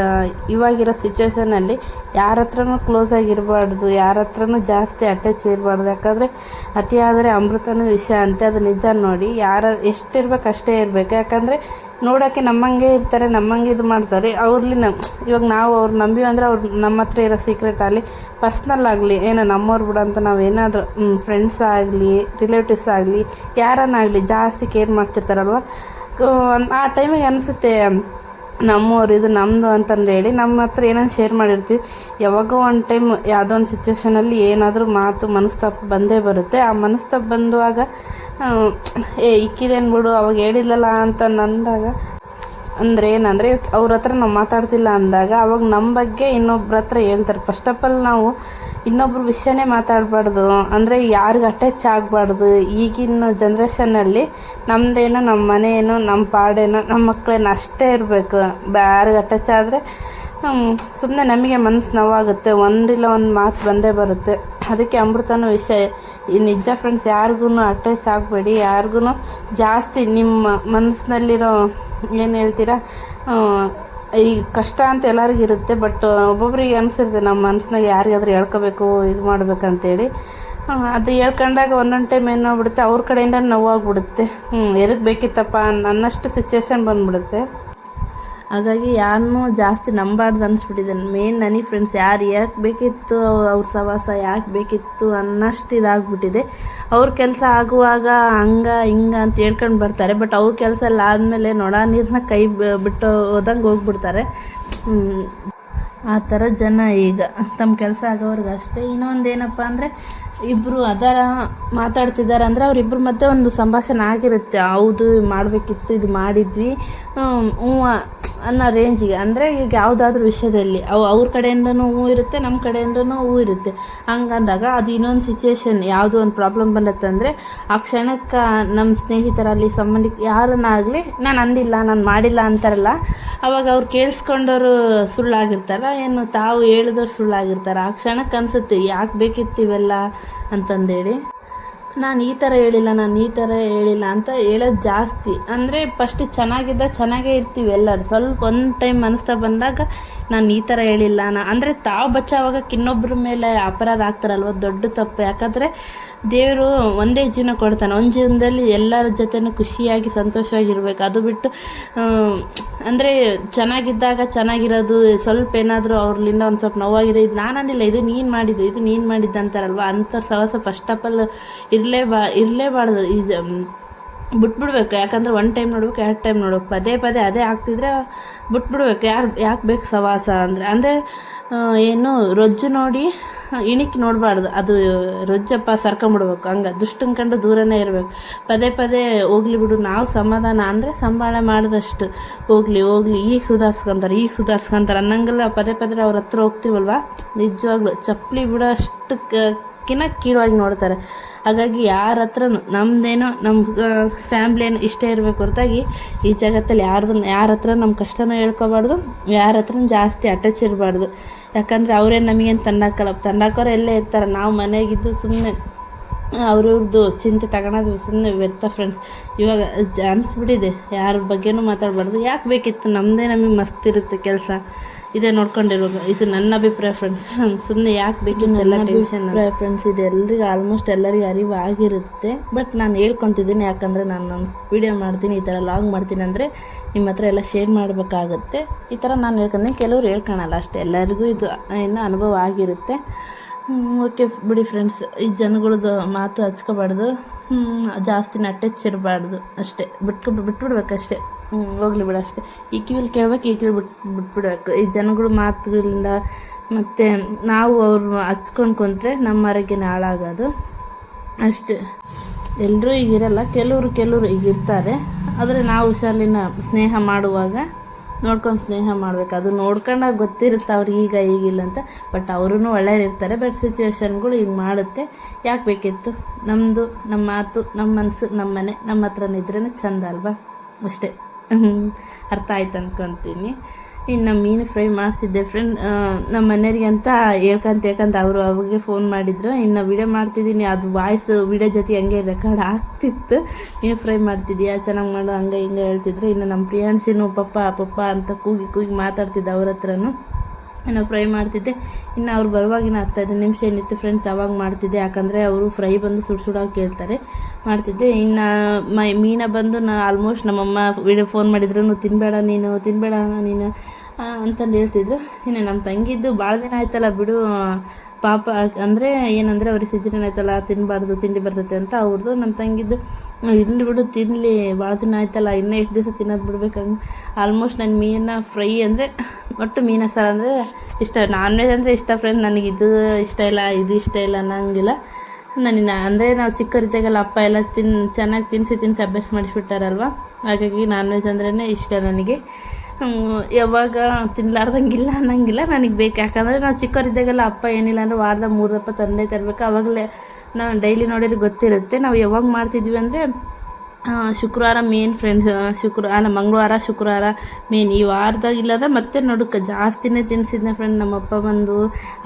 ಇವಾಗಿರೋ ಸಿಚುವೇಶನಲ್ಲಿ ಯಾರ ಹತ್ರನೂ ಕ್ಲೋಸ್ ಆಗಿರಬಾರ್ದು, ಯಾರ ಹತ್ರನೂ ಜಾಸ್ತಿ ಅಟ್ಯಾಚ್ ಇರಬಾರ್ದು. ಯಾಕಂದರೆ, ಅತಿಯಾದರೆ ಅಮೃತನೂ ವಿಷ ಅಂತೆ, ಅದು ನಿಜ ನೋಡಿ. ಯಾರ, ಎಷ್ಟಿರ್ಬೇಕು ಅಷ್ಟೇ ಇರಬೇಕು. ಯಾಕಂದರೆ ನೋಡೋಕ್ಕೆ ನಮ್ಮಂಗೆ ಇರ್ತಾರೆ, ನಮ್ಮಂಗೆ ಇದು ಮಾಡ್ತಾರೆ. ಅವ್ರಲ್ಲಿ ನಮ್ಮ ಇವಾಗ ನಾವು ಅವ್ರು ನಂಬಿ ಅಂದರೆ ಅವ್ರು ನಮ್ಮ ಹತ್ರ ಇರೋ ಸೀಕ್ರೆಟ್ ಆಗಲಿ ಪರ್ಸ್ನಲ್ ಆಗಲಿ, ಏನೋ ನಮ್ಮವ್ರು ಬಿಡ ಅಂತ ನಾವು ಏನಾದರೂ ಫ್ರೆಂಡ್ಸ್ ಆಗಲಿ ರಿಲೇಟಿವ್ಸ್ ಆಗಲಿ, ಯಾರನ್ನಾಗಲಿ ಜಾಸ್ತಿ ಕೇರ್ ಮಾಡ್ತಿರ್ತಾರಲ್ವ? ಆ ಟೈಮಿಗೆ ಅನಿಸುತ್ತೆ ನಮ್ಮವ್ರು ಇದು ನಮ್ಮದು ಅಂತಂದು ಹೇಳಿ ನಮ್ಮ ಹತ್ರ ಏನೇನು ಶೇರ್ ಮಾಡಿರ್ತೀವಿ. ಯಾವಾಗೋ ಒಂದು ಟೈಮ್ ಯಾವುದೋ ಒಂದು ಸಿಚುವೇಷನಲ್ಲಿ ಏನಾದರೂ ಮಾತು, ಮನಸ್ತಾಪ ಬಂದೇ ಬರುತ್ತೆ. ಆ ಮನಸ್ತಾಪ ಬಂದುವಾಗ ಏ, ಇಕ್ಕಿದೇನು ಬಿಡು, ಅವಾಗ ಹೇಳಿಲ್ಲಲ್ಲ ಅಂತ ಅಂದಾಗ ಅಂದರೆ ಏನಂದರೆ, ಅವ್ರ ಹತ್ರ ನಾವು ಮಾತಾಡ್ತಿಲ್ಲ ಅಂದಾಗ ಅವಾಗ ನಮ್ಮ ಬಗ್ಗೆ ಇನ್ನೊಬ್ರ ಹತ್ರ ಹೇಳ್ತಾರೆ. ಫಸ್ಟ್ ಆಫ್ ಆಲ್ ನಾವು ಇನ್ನೊಬ್ರ ವಿಷಯನೇ ಮಾತಾಡಬಾರ್ದು. ಅಂದರೆ ಯಾರಿಗೆ ಅಟ್ಯಾಚ್ ಆಗಬಾರ್ದು? ಈಗಿನ ಜನ್ರೇಷನಲ್ಲಿ ನಮ್ಮದೇನೋ ನಮ್ಮ ಮನೆಯೇನೋ ನಮ್ಮ ಪಾಡೇನೋ ನಮ್ಮ ಮಕ್ಕಳೇನೋ ಅಷ್ಟೇ ಇರಬೇಕು. ಯಾರಿಗೆ ಅಟ್ಯಾಚ್ ಆದರೆ ಸುಮ್ಮನೆ ನಮಗೆ ಮನಸ್ಸು ನೋವಾಗುತ್ತೆ, ಒಂದಿಲ್ಲ ಒಂದು ಮಾತು ಬಂದೇ ಬರುತ್ತೆ. ಅದಕ್ಕೆ ಅಮೃತನೂ ವಿಷಯ, ಈ ನಿಜ ಫ್ರೆಂಡ್ಸ್ ಯಾರಿಗೂ ಅಟ್ಯಾಚ್ ಆಗಬೇಡಿ ಯಾರಿಗೂ ಜಾಸ್ತಿ ನಿಮ್ಮ ಮನಸ್ಸಿನಲ್ಲಿರೋ ಏನು ಹೇಳ್ತೀರಾ ಈ ಕಷ್ಟ ಅಂತ ಎಲ್ಲರಿಗೂ ಇರುತ್ತೆ ಬಟ್ ಒಬ್ಬೊಬ್ರಿಗೆ ಅನಿಸಿರುತ್ತೆ ನಮ್ಮ ಮನಸ್ಸಿನಾಗ ಯಾರಿಗಾದ್ರೂ ಹೇಳ್ಕೋಬೇಕು, ಇದು ಮಾಡ್ಬೇಕಂತೇಳಿ. ಅದು ಹೇಳ್ಕೊಂಡಾಗ ಒಂದೊಂದು ಟೈಮ್ ಏನಾಗ್ಬಿಡುತ್ತೆ ಅವ್ರ ಕಡೆಯಿಂದ ನೋವಾಗ್ಬಿಡುತ್ತೆ. ಹ್ಞೂ ಎದಕ್ಕೆ ಬೇಕಿತ್ತಪ್ಪ ನನ್ನಷ್ಟು ಸಿಚುವೇಶನ್ ಬಂದ್ಬಿಡುತ್ತೆ. ಹಾಗಾಗಿ ಯಾರನ್ನೂ ಜಾಸ್ತಿ ನಂಬಾರ್ದು ಅನಿಸ್ಬಿಟ್ಟಿದೆ. ಮೇನ್ ನನಗೆ ಫ್ರೆಂಡ್ಸ್ ಯಾರು ಯಾಕೆ ಬೇಕಿತ್ತು ಅವ್ರ ಸವಾಸ ಯಾಕೆ ಬೇಕಿತ್ತು ಅನ್ನಷ್ಟು ಇದಾಗ್ಬಿಟ್ಟಿದೆ. ಅವ್ರ ಕೆಲಸ ಆಗುವಾಗ ಹಂಗೆ ಹಿಂಗೆ ಅಂತ ಹೇಳ್ಕೊಂಡು ಬರ್ತಾರೆ. ಬಟ್ ಅವ್ರ ಕೆಲಸ ಎಲ್ಲ ಆದಮೇಲೆ ನೊಣ ನೀರನ್ನ ಕೈ ಬಿಟ್ಟು ಹೋದಂಗೆ ಹೋಗ್ಬಿಡ್ತಾರೆ. ಆ ಥರ ಜನ ಈಗ ತಮ್ಮ ಕೆಲಸ ಆಗೋವ್ರಿಗೆ ಅಷ್ಟೇ. ಇನ್ನೊಂದು ಏನಪ್ಪ ಅಂದರೆ ಇಬ್ಬರು ಅದರ ಮಾತಾಡ್ತಿದ್ದಾರೆ ಅಂದರೆ ಅವರಿಬ್ಬರ ಮಧ್ಯೆ ಒಂದು ಸಂಭಾಷಣೆ ಆಗಿರುತ್ತೆ. ಹೌದು ಮಾಡಬೇಕಿತ್ತು, ಇದು ಮಾಡಿದ್ವಿ. ಹ್ಞೂ ಅನ್ನೋ ರೇಂಜಿಗೆ ಅಂದರೆ ಈಗ ಯಾವುದಾದ್ರೂ ವಿಷಯದಲ್ಲಿ ಅವು ಅವ್ರ ಕಡೆಯಿಂದನೂ ಹೂ ಇರುತ್ತೆ ನಮ್ಮ ಕಡೆಯಿಂದನೂ ಹೂ ಇರುತ್ತೆ. ಹಂಗಂದಾಗ ಅದು ಇನ್ನೊಂದು ಸಿಚುವೇಶನ್ ಯಾವುದೋ ಒಂದು ಪ್ರಾಬ್ಲಮ್ ಬಂದತ್ತೆ ಅಂದರೆ, ಆ ಕ್ಷಣಕ್ಕೆ ನಮ್ಮ ಸ್ನೇಹಿತರಲ್ಲಿ ಸಂಬಂಧಿಕ ಯಾರನ್ನಾಗಲಿ, ನಾನು ಅಂದಿಲ್ಲ, ನಾನು ಮಾಡಿಲ್ಲ ಅಂತಾರಲ್ಲ, ಅವಾಗ ಅವ್ರು ಕೇಳಿಸ್ಕೊಂಡವರು ಸುಳ್ಳಾಗಿರ್ತಾರ. ಏನು ತಾವು ಹೇಳಿದವ್ರು ಸುಳ್ಳಾಗಿರ್ತಾರೆ. ಆ ಕ್ಷಣಕ್ಕೆ ಅನ್ಸುತ್ತೆ ಯಾಕೆ ಬೇಕಿತ್ತು ಇವೆಲ್ಲ ಅಂತಂದೇಳಿ. ನಾನು ಈ ಥರ ಹೇಳಿಲ್ಲ, ನಾನು ಈ ಥರ ಹೇಳಿಲ್ಲ ಅಂತ ಹೇಳೋದು ಜಾಸ್ತಿ. ಅಂದರೆ ಫಸ್ಟ್ ಚೆನ್ನಾಗಿದ್ದ ಚೆನ್ನಾಗೇ ಇರ್ತೀವಿ ಎಲ್ಲರೂ. ಸ್ವಲ್ಪ ಒಂದು ಟೈಮ್ ಮನಸ್ತಾ ಬಂದಾಗ ನಾನು ಈ ಥರ ಹೇಳಿಲ್ಲ ನಾ ಅಂದರೆ ತಾವು ಬಚ್ಚಾವಾಗ ಇನ್ನೊಬ್ಬರ ಮೇಲೆ ಅಪರಾಧ ಆಗ್ತಾರಲ್ವ? ದೊಡ್ಡ ತಪ್ಪು. ಯಾಕಂದರೆ ದೇವರು ಒಂದೇ ಜೀವನ ಕೊಡ್ತಾನೆ. ಒಂದು ಜೀವನದಲ್ಲಿ ಎಲ್ಲರ ಜೊತೆನೂ ಖುಷಿಯಾಗಿ ಸಂತೋಷವಾಗಿರ್ಬೇಕು. ಅದು ಬಿಟ್ಟು ಅಂದರೆ ಚೆನ್ನಾಗಿದ್ದಾಗ ಚೆನ್ನಾಗಿರೋದು, ಸ್ವಲ್ಪ ಏನಾದರೂ ಅವ್ರಲ್ಲಿಂದ ಒಂದು ಸ್ವಲ್ಪ ನೋವಾಗಿದೆ. ಇದು ನಾನಂದಿಲ್ಲ ಇದು ನೀನು ಮಾಡಿದ್ದು, ಇದು ನೀನು ಮಾಡಿದ್ದು ಅಂತಾರಲ್ವ ಅಂಥ ಸಹಸ ಫಸ್ಟ್ ಆಫ್ ಆಲ್ ಇರಲೇಬಾ, ಇರಲೇಬಾರ್ದು. ಇದು ಬಿಟ್ಬಿಡ್ಬೇಕು. ಯಾಕಂದ್ರೆ ಒನ್ ಟೈಮ್ ನೋಡ್ಬೇಕು, ಎರಡು ಟೈಮ್ ನೋಡ್ಬೇಕು. ಪದೇ ಪದೇ ಅದೇ ಆಗ್ತಿದ್ರೆ ಬಿಟ್ಬಿಡ್ಬೇಕು. ಯಾರು, ಯಾಕೆ ಬೇಕು ಸವಾಸ ಅಂದರೆ ಅಂದರೆ ಏನು, ರೊಜ್ಜು ನೋಡಿ ಇಣಿಕೆ ನೋಡಬಾರ್ದು. ಅದು ರೊಜ್ಜಪ್ಪ ಸರ್ಕೊಂಬಿಡ್ಬೇಕು. ಹಂಗೆ, ದುಷ್ಟನ್ ಕಂಡು ದೂರನೇ ಇರಬೇಕು. ಪದೇ ಪದೇ ಹೋಗ್ಲಿ ಬಿಡು, ನಾವು ಸಮಾಧಾನ ಅಂದರೆ ಸಂಭಾಳನೆ ಮಾಡಿದಷ್ಟು. ಹೋಗ್ಲಿ ಹೋಗ್ಲಿ, ಈಗ ಸುಧಾರ್ಸ್ಕೊಂತಾರೆ, ಈಗ ಸುಧಾರಿಸ್ಕೊಂತಾರೆ ಅನ್ನಂಗೆಲ್ಲ. ಪದೇ ಪದೇ ಅವ್ರ ಹತ್ರ ಹೋಗ್ತೀವಲ್ವ? ನಿಜವಾಗ್ಲೂ ಚಪ್ಪಲಿ ಬಿಡೋಷ್ಟು ಕಿನ್ನ ಕೀಳಾಗಿ ನೋಡ್ತಾರೆ. ಹಾಗಾಗಿ ಯಾರ ಹತ್ರನೂ ನಮ್ಮದೇನೋ ನಮ್ಮ ಫ್ಯಾಮ್ಲಿ ಇಷ್ಟೇ ಇರಬೇಕು ಹೊರತಾಗಿ ಈ ಜಗತ್ತಲ್ಲಿ ಯಾರ್ದನ್ನ ಯಾರ ಹತ್ರ ನಮ್ಮ ಕಷ್ಟನೂ ಹೇಳ್ಕೋಬಾರ್ದು, ಯಾರ ಹತ್ರನೂ ಜಾಸ್ತಿ ಅಟ್ಯಾಚ್ ಇರಬಾರ್ದು. ಯಾಕಂದರೆ ಅವರೇನು ನಮಗೇನು ತನ್ನಕ್ಕಲ್ಲ ತನ್ನಕ್ಕವ್ರು ಎಲ್ಲೇ ಇರ್ತಾರೆ. ನಾವು ಮನೆಗಿದ್ದು ಸುಮ್ಮನೆ ಅವ್ರವ್ರದ್ದು ಚಿಂತೆ ತಗೊಳೋದು ಸುಮ್ಮನೆ ವ್ಯರ್ಥ ಫ್ರೆಂಡ್ಸ್ ಇವಾಗ ಅನ್ಸ್ಬಿಟ್ಟಿದೆ ಯಾರ ಬಗ್ಗೆನೂ ಮಾತಾಡಬಾರ್ದು. ಯಾಕೆ ಬೇಕಿತ್ತು? ನಮ್ಮದೇ ನಮಗೆ ಮಸ್ತ್ ಇರುತ್ತೆ ಕೆಲಸ. ಇದೇ ನೋಡ್ಕೊಂಡಿರುವಾಗ ಇದು ನನ್ನ ಅಭಿಪ್ರಾಯ ಫ್ರೆಂಡ್ಸ್ ಸುಮ್ಮನೆ ಯಾಕೆ ಬೇಕಿತ್ತು? ಎಲ್ಲ ಟೆನ್ಷನ್ ಅಭಿಪ್ರಾಯ ಫ್ರೆಂಡ್ಸ್ ಇದು ಎಲ್ರಿಗೂ ಆಲ್ಮೋಸ್ಟ್ ಎಲ್ಲರಿಗೂ ಅರಿವು ಆಗಿರುತ್ತೆ ಬಟ್ ನಾನು ಹೇಳ್ಕೊತಿದ್ದೀನಿ ಯಾಕಂದರೆ ನಾನು ನಾನು ವೀಡಿಯೋ ಮಾಡ್ತೀನಿ ಈ ಥರ ಲಾಗ್ ಮಾಡ್ತೀನಿ ಅಂದರೆ ನಿಮ್ಮ ಹತ್ರ ಎಲ್ಲ ಶೇರ್ ಮಾಡಬೇಕಾಗುತ್ತೆ. ಈ ಥರ ನಾನು ಹೇಳ್ಕೊಂಡೆ ಕೆಲವ್ರು ಹೇಳ್ಕೊಳಲ್ಲ ಅಷ್ಟೇ. ಎಲ್ಲರಿಗೂ ಇದು ಇನ್ನೂ ಅನುಭವ ಆಗಿರುತ್ತೆ. ಓಕೆ ಬಿಡಿ ಫ್ರೆಂಡ್ಸ್ ಈ ಜನಗಳದ್ದು ಮಾತು ಹಚ್ಕೋಬಾರ್ದು. ಜಾಸ್ತಿ ಅಟ್ಯಾಚ್ ಇರಬಾರ್ದು ಅಷ್ಟೇ. ಬಿಟ್ಕೊ ಹ್ಞೂ ಹೋಗ್ಲಿ ಬಿಡು ಅಷ್ಟೇ. ಈ ಕಿವಿಲಿ ಕೇಳ್ಬೇಕು, ಈ ಕಿವಿ ಬಿಟ್, ಬಿಟ್ಬಿಡ್ಬೇಕು. ಈ ಜನಗಳ ಮಾತುಗಳಿಂದ ಮತ್ತು ನಾವು ಅವ್ರು ಹಚ್ಕೊಂಡು ಕುಂತ್ರೆ ನಮ್ಮ ಆರೋಗ್ಯನ ಹಾಳಾಗೋದು. ಅಷ್ಟೇ. ಎಲ್ಲರೂ ಈಗಿರಲ್ಲ ಕೆಲವರು ಕೆಲವರು ಈಗಿರ್ತಾರೆ ಆದರೆ ನಾವು ಹುಷಾರಿನ ಸ್ನೇಹ ಮಾಡುವಾಗ ನೋಡ್ಕೊಂಡು ಸ್ನೇಹ ಮಾಡಬೇಕು. ಅದು ನೋಡ್ಕೊಂಡಾಗ ಗೊತ್ತಿರುತ್ತೆ ಅವ್ರಿಗೆ ಈಗ ಈಗಿಲ್ಲ ಅಂತ. ಬಟ್ ಅವರೂ ಇರ್ತಾರೆ. ಬಟ್ ಸಿಚುವೇಶನ್ಗಳು ಈಗ ಮಾಡುತ್ತೆ. ಯಾಕೆ ಬೇಕಿತ್ತು? ನಮ್ಮದು ನಮ್ಮ ಮಾತು ನಮ್ಮ ಮನಸ್ಸು ನಮ್ಮ ಮನೆ ನಮ್ಮ ಹತ್ರನೇ ಇದ್ರೇ ಚಂದ ಅಲ್ವಾ? ಅಷ್ಟೇ. ಅರ್ಥ ಆಯ್ತು ಅನ್ಕೊತೀನಿ. ಇನ್ನು ಮೀನು ಫ್ರೈ ಮಾಡ್ತಿದ್ದೆ ಫ್ರೆಂಡ್ ನಮ್ಮ ಮನೆಯವ್ರಿಗೆ ಅಂತ ಹೇಳ್ಕಂತ ಹೇಳ್ಕಂತ ಅವರು ಅವಾಗೆ ಫೋನ್ ಮಾಡಿದ್ರು. ಇನ್ನು ವಿಡಿಯೋ ಮಾಡ್ತಿದ್ದೀನಿ. ಅದು ವಾಯ್ಸ್ ವಿಡಿಯೋ ಜೊತೆ ಹಂಗೆ ರೆಕಾರ್ಡ್ ಆಗ್ತಿತ್ತು. ಮೀನು ಫ್ರೈ ಮಾಡ್ತಿದ್ದೀಯಾ ಚೆನ್ನಾಗಿ ಮಾಡು, ಹಂಗೆ ಹಿಂಗೆ ಹೇಳ್ತಿದ್ರು. ಇನ್ನು ನಮ್ಮ ಪ್ರಿಯಾಂಶಿನೂ ಪಪ್ಪ ಪಪ್ಪ ಅಂತ ಕೂಗಿ ಕೂಗಿ ಮಾತಾಡ್ತಿದ್ದೆ ಅವ್ರ ಹತ್ರನೂ. ನಾನು ಫ್ರೈ ಮಾಡ್ತಿದ್ದೆ. ಇನ್ನು ಅವ್ರು ಬರುವಾಗಿನ ಹತ್ತೈದು ನಿಮಿಷ ಏನಿತ್ತು ಫ್ರೆಂಡ್ಸ್ ಅವಾಗ ಮಾಡ್ತಿದ್ದೆ. ಯಾಕಂದರೆ ಅವರು ಫ್ರೈ ಬಂದು ಸುಡು ಸುಡಾಗಿ ಕೇಳ್ತಾರೆ. ಮಾಡ್ತಿದ್ದೆ. ಇನ್ನು ಮೈ, ಮೀನ ಬಂದು ನಾ ಆಲ್ಮೋಸ್ಟ್ ನಮ್ಮಮ್ಮ ವಿಡಿಯೋ ಫೋನ್ ಮಾಡಿದ್ರು ತಿನ್ನಬೇಡ ನೀನು ತಿನ್ನಬೇಡ ನೀನು ಅಂತಂದು ಹೇಳ್ತಿದ್ರು. ಇನ್ನು ನಮ್ಮ ತಂಗಿದ್ದು ಭಾಳ ದಿನ ಆಯ್ತಲ್ಲ ಬಿಡು. ಪಾಪ, ಅಂದರೆ ಏನಂದರೆ ಅವ್ರಿಗೆ ಸಿಜರಿನ್ ಆಯ್ತಲ್ಲ ತಿನ್ನಬಾರ್ದು ತಿಂಡಿ ಬರ್ತೈತೆ ಅಂತ ಅವ್ರದ್ದು ನಮ್ಮ ತಂಗಿದ್ದು ಇಲ್ಲಿ ಬಿಡು ತಿನ್ನಲಿ ಭಾಳ ದಿನ ಆಯ್ತಲ್ಲ, ಇನ್ನೂ ಎಷ್ಟು ದಿವಸ ತಿನ್ನೋದು ಬಿಡ್ಬೇಕಂಗೆ ಆಲ್ಮೋಸ್ಟ್ ನನ್ನ ಮೀನ ಫ್ರೈ ಅಂದರೆ, ಒಟ್ಟು ಮೀನ ಸಾರು ಅಂದರೆ ಇಷ್ಟ. ನಾನ್ ವೆಜ್ ಅಂದರೆ ಇಷ್ಟ ಫ್ರೆಂಡ್ ನನಗೆ, ಇದು ಇಷ್ಟ ಇಲ್ಲ, ಇದು ಇಷ್ಟ ಇಲ್ಲ ಅನ್ನಂಗಿಲ್ಲ. ನಾನು ಅಂದರೆ ನಾವು ಚಿಕ್ಕವರಿದ್ದಾಗೆಲ್ಲ ಅಪ್ಪ ಎಲ್ಲ ತಿನ್, ಚೆನ್ನಾಗಿ ತಿನ್ನಿಸಿ ತಿನ್ನಿಸಿ ಅಭ್ಯಾಸ ಮಾಡಿಸ್ಬಿಟ್ಟಾರಲ್ವ ಹಾಗಾಗಿ ನಾನ್ ವೆಜ್ ಅಂದ್ರೇ ಇಷ್ಟ ನನಗೆ. ಯಾವಾಗ ತಿನ್ಲಾರ್ದಂಗಿಲ್ಲ ಅನ್ನಂಗಿಲ್ಲ ನನಗೆ ಬೇಕು. ಯಾಕಂದರೆ ನಾವು ಚಿಕ್ಕವರಿದ್ದಾಗೆಲ್ಲ ಅಪ್ಪ ಏನಿಲ್ಲ ಅಂದರೆ ವಾರದ ಮೂರು ದಪ್ಪ ತಂದೆ ತರಬೇಕು. ಅವಾಗಲೇ ನಾವು ಡೈಲಿ ನೋಡಿದ್ರೆ ಗೊತ್ತಿರುತ್ತೆ. ನಾವು ಯಾವಾಗ ಮಾಡ್ತಿದ್ವಿ ಅಂದರೆ ಶುಕ್ರವಾರ ಮೇನ್ ಫ್ರೆಂಡ್ಸ್ ಶುಕ್ರ ಅಲ್ಲ ಮಂಗಳವಾರ, ಶುಕ್ರವಾರ ಮೇನ್ ಈ ವಾರದಾಗ ಇಲ್ಲದ ಮತ್ತೆ ನೋಡಕ್ಕೆ ಜಾಸ್ತಿನೇ ತಿನ್ಸಿದ್ನ ಫ್ರೆಂಡ್ ನಮ್ಮಪ್ಪ ಬಂದು,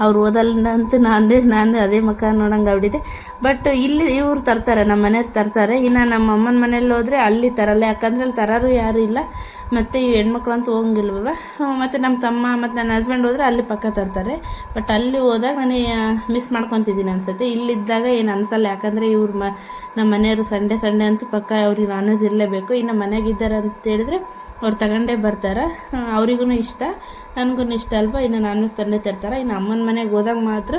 ಅವ್ರು ಓದಲ್ಲ ಅಂತ ನಾನೇ ನಾನು ಅದೇ ಮಕ್ಕ ನೋಡಂಗೆ ಆಗ್ಬಿಟ್ಟಿದೆ. ಬಟ್ ಇಲ್ಲಿ ಇವ್ರು ತರ್ತಾರೆ ನಮ್ಮ ಮನೆಯವ್ರು ತರ್ತಾರೆ. ಇನ್ನು ನಮ್ಮ ಅಮ್ಮನ ಮನೇಲಿ ಹೋದರೆ ಅಲ್ಲಿ ತರಲ್ಲ, ಯಾಕಂದ್ರೆ ಅಲ್ಲಿ ತರೋರು ಯಾರೂ ಇಲ್ಲ. ಮತ್ತು ಈ ಹೆಣ್ಮಕ್ಳು ಅಂತ ಹೋಗಂಗಿಲ್ವಲ್ಲ ಮತ್ತು ನಮ್ಮ ತಮ್ಮ ಮತ್ತು ನನ್ನ ಹಸ್ಬೆಂಡ್ ಹೋದರೆ ಅಲ್ಲಿ ಪಕ್ಕ ತರ್ತಾರೆ. ಬಟ್ ಅಲ್ಲಿ ಹೋದಾಗ ನಾನು ಮಿಸ್ ಮಾಡ್ಕೊತಿದ್ದೀನಿ ಅನ್ಸುತ್ತೆ. ಇಲ್ಲಿದ್ದಾಗ ಏನು ಅನ್ಸಲ್ಲ, ಯಾಕಂದರೆ ಇವ್ರು ಮ ನಮ್ಮ ಮನೆಯವರು ಸಂಡೇ ಸಂಡೇ ಅಂತೂ ಪಕ್ಕ ಅವ್ರಿಗೆ ನಾನ್ ವೆಜ್ ಇರಲೇಬೇಕು. ಇನ್ನು ಮನೆಗಿದ್ದಾರೆ ಅಂತ ಹೇಳಿದ್ರೆ ಅವ್ರು ತಗೊಂಡೇ ಬರ್ತಾರೆ. ಅವ್ರಿಗೂ ಇಷ್ಟ. ನನಗೂ ಇಷ್ಟ ಅಲ್ವಾ? ಇನ್ನು ನಾನ್ ವೆಜ್ ತಂದೇ ತರ್ತಾರೆ. ಇನ್ನು ಅಮ್ಮನ ಮನೆಗೆ ಹೋದಾಗ ಮಾತ್ರ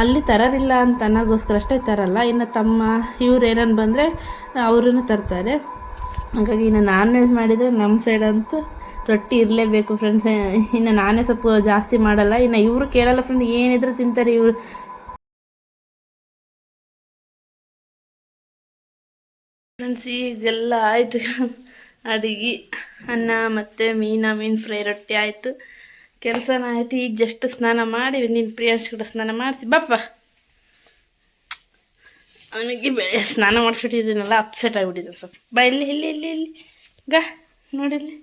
ಅಲ್ಲಿ ತರೋರಿಲ್ಲ ಅಂತ ಅನ್ನೋಗೋಸ್ಕರ ಅಷ್ಟೇ ತರಲ್ಲ. ಇನ್ನು ತಮ್ಮ, ಇವ್ರು ಏನನ್ನು ಬಂದರೆ ಅವ್ರೂ ತರ್ತಾರೆ. ಹಾಗಾಗಿ ಇನ್ನು ನಾನ್ ವೆಜ್ ಮಾಡಿದರೆ ನಮ್ಮ ಸೈಡ್ ಅಂತೂ ರೊಟ್ಟಿ ಇರಲೇಬೇಕು ಫ್ರೆಂಡ್ಸ್ ಇನ್ನು ನಾನೇ ಸ್ವಲ್ಪ ಜಾಸ್ತಿ ಮಾಡಲ್ಲ. ಇನ್ನು ಇವರು ಕೇಳಲ್ಲ ಫ್ರೆಂಡ್ ಏನಿದ್ರು ತಿಂತಾರೆ ಇವರು. ಫ್ರೆಂಡ್ಸ್ ಈಗೆಲ್ಲ ಆಯಿತು. ಅಡಿಗೆ, ಅನ್ನ ಮತ್ತು ಮೀನ, ಮೀನು ಫ್ರೈ, ರೊಟ್ಟಿ ಆಯಿತು. ಕೆಲಸನ ಆಯಿತು. ಈಗ ಜಸ್ಟ್ ಸ್ನಾನ ಮಾಡಿ ನಿನ್ನ ಪ್ರಿಯಾಂಶ್ ಕೂಡ ಸ್ನಾನ ಮಾಡಿಸಿ. ಬಪ್ಪ ಅವನಿಗೆ ಬೆಳೆ ಸ್ನಾನ ಮಾಡಿಸ್ಬಿಟ್ಟಿದ್ದೀನಲ್ಲ ಅಪ್ಸೆಟ್ ಆಗಿಬಿಟ್ಟಿದ್ದಾನೆ ಸ್ವಲ್ಪ. ಬಾ, ಇಲ್ಲಿ ಇಲ್ಲಿ ಇಲ್ಲಿ ಇಲ್ಲಿ. ಗಾ ನೋಡಿಲ್ಲಿ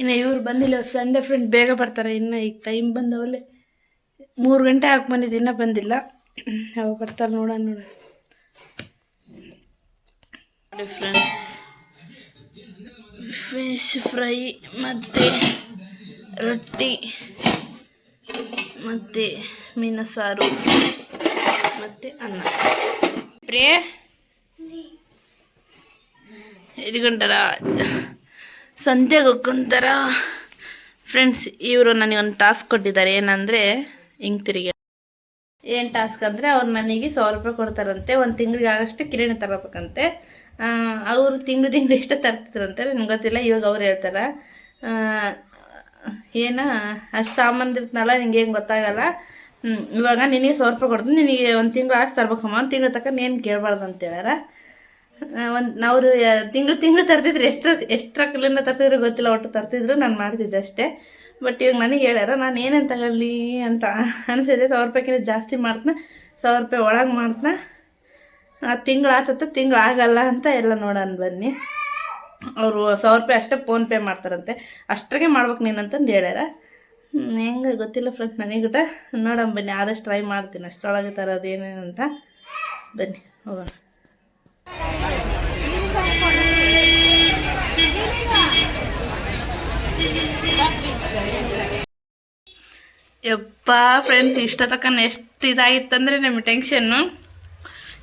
ಇನ್ನು ಇವ್ರು ಬಂದಿಲ್ಲ, ಸಂಡೇ ಫ್ರೆಂಡ್ ಬೇಗ ಬರ್ತಾರೆ. ಇನ್ನು ಈಗ ಟೈಮ್ ಬಂದವಲ್ಲೇ. ಮೂರು ಗಂಟೆ ಹಾಕಿ ಬಂದಿದ್ದು ಇನ್ನೂ ಬಂದಿಲ್ಲ. ಅವಾಗ ಬರ್ತಾರೆ ನೋಡೋಣ ನೋಡೋಣ ಫ್ರೆಂಡ್ಸ್ ಫಿಶ್ ಫ್ರೈ ಮತ್ತು ರೊಟ್ಟಿ ಮತ್ತು ಮೀನ ಸಾರು ಮತ್ತು ಅನ್ನ. ಪ್ರಿಯ? ಇದ್ಕೊಂಡಾರ ಸಂತೆಗೆ ಹೋಗ್ಕೊಂತಾರ. ಫ್ರೆಂಡ್ಸ್ ಇವರು ನನಗೊಂದು ಟಾಸ್ಕ್ ಕೊಟ್ಟಿದ್ದಾರೆ. ಏನಂದರೆ ಹಿಂಗೆ ತಿರುಗಿ ಏನು ಟಾಸ್ಕ್ ಅಂದರೆ ಅವ್ರು ನನಗೆ ಸಾವಿರ ರೂಪಾಯಿ ಕೊಡ್ತಾರಂತೆ, ಒಂದು ತಿಂಗಳಿಗೆ ಆಗಷ್ಟು ಕಿರಾಣಿ ತರಬೇಕಂತೆ. ಅವರು ತಿಂಗಳು ತಿಂಗಳು ಇಷ್ಟ ತರ್ತಿದ್ರಂತೆ ನನಗೆ ಗೊತ್ತಿಲ್ಲ, ಇವಾಗ ಅವ್ರು ಹೇಳ್ತಾರೆ. ಏನ, ಅಷ್ಟು ಸಾಮಾನ್ದಿರ್ತನಲ್ಲ ನಿಂಗೆ ಏನು ಗೊತ್ತಾಗಲ್ಲ. ಇವಾಗ ನಿನಗೆ ಸಾವಿರ ರೂಪಾಯಿ ಕೊಡ್ತೀನಿ, ನಿನಗೆ ಒಂದು ತಿಂಗಳು ಅಷ್ಟು ತರ್ಬೇಕಮ್ಮ, ಒಂದು ತಿಂಗಳು ತಕ್ಕ ಏನು ಕೇಳಬಾರ್ದು ಅಂತ ಹೇಳ್ಯಾರ. ಒಂದು, ಅವರು, ತಿಂಗಳು ತಿಂಗಳು ತರ್ತಿದ್ರು ಎಷ್ಟು ಎಷ್ಟು ಕಲ್ಲಿಂದ ತರ್ತಿದ್ರು ಗೊತ್ತಿಲ್ಲ, ಒಟ್ಟು ತರ್ತಿದ್ರು, ನಾನು ಮಾಡ್ತಿದ್ದೆ ಅಷ್ಟೇ. ಬಟ್ ಇವಾಗ ನನಗೆ ಹೇಳ್ಯಾರ, ನಾನು ಏನೇನು ತಗೊಳ್ಳಿ ಅಂತ. ಅನಿಸಿದೆ, ಸಾವಿರ ರೂಪಾಯಿಗಿಂತ ಜಾಸ್ತಿ ಮಾಡ್ತಾನೆ, ಸಾವಿರ ರೂಪಾಯಿ ಒಳಗೆ ಮಾಡ್ತಾನೆ ತಿಂಗಳು ಆತತ್ತ ತಿಂಗಳು ಆಗಲ್ಲ ಅಂತ ಎಲ್ಲ ನೋಡೋಣ ಬನ್ನಿ. ಅವರು ಸಾವಿರ ರೂಪಾಯಿ ಅಷ್ಟೇ ಫೋನ್ಪೇ ಮಾಡ್ತಾರಂತೆ. ಅಷ್ಟ್ರಾಗೆ ಮಾಡ್ಬೇಕು ನೀನು ಅಂತಂದು ಹೇಳ್ಯಾರ. ಹೆಂಗೆ ಗೊತ್ತಿಲ್ಲ ಫ್ರೆಂಡ್ ನನಗಿಟ ನೋಡೋಣ ಬನ್ನಿ, ಆದಷ್ಟು ಟ್ರೈ ಮಾಡ್ತೀನಿ, ಅಷ್ಟರೊಳಗೆ ತರೋದು ಏನೇನು ಅಂತ. ಬನ್ನಿ, ಹೋಗೋಣ. ಯಪ್ಪ ಫ್ರೆಂಡ್ಸ್ ಇಷ್ಟ ತಕ್ಕ ಎಷ್ಟು ಇದಾಗಿತ್ತಂದ್ರೆ ನಿಮ್ಗೆ ಟೆನ್ಷನ್ನು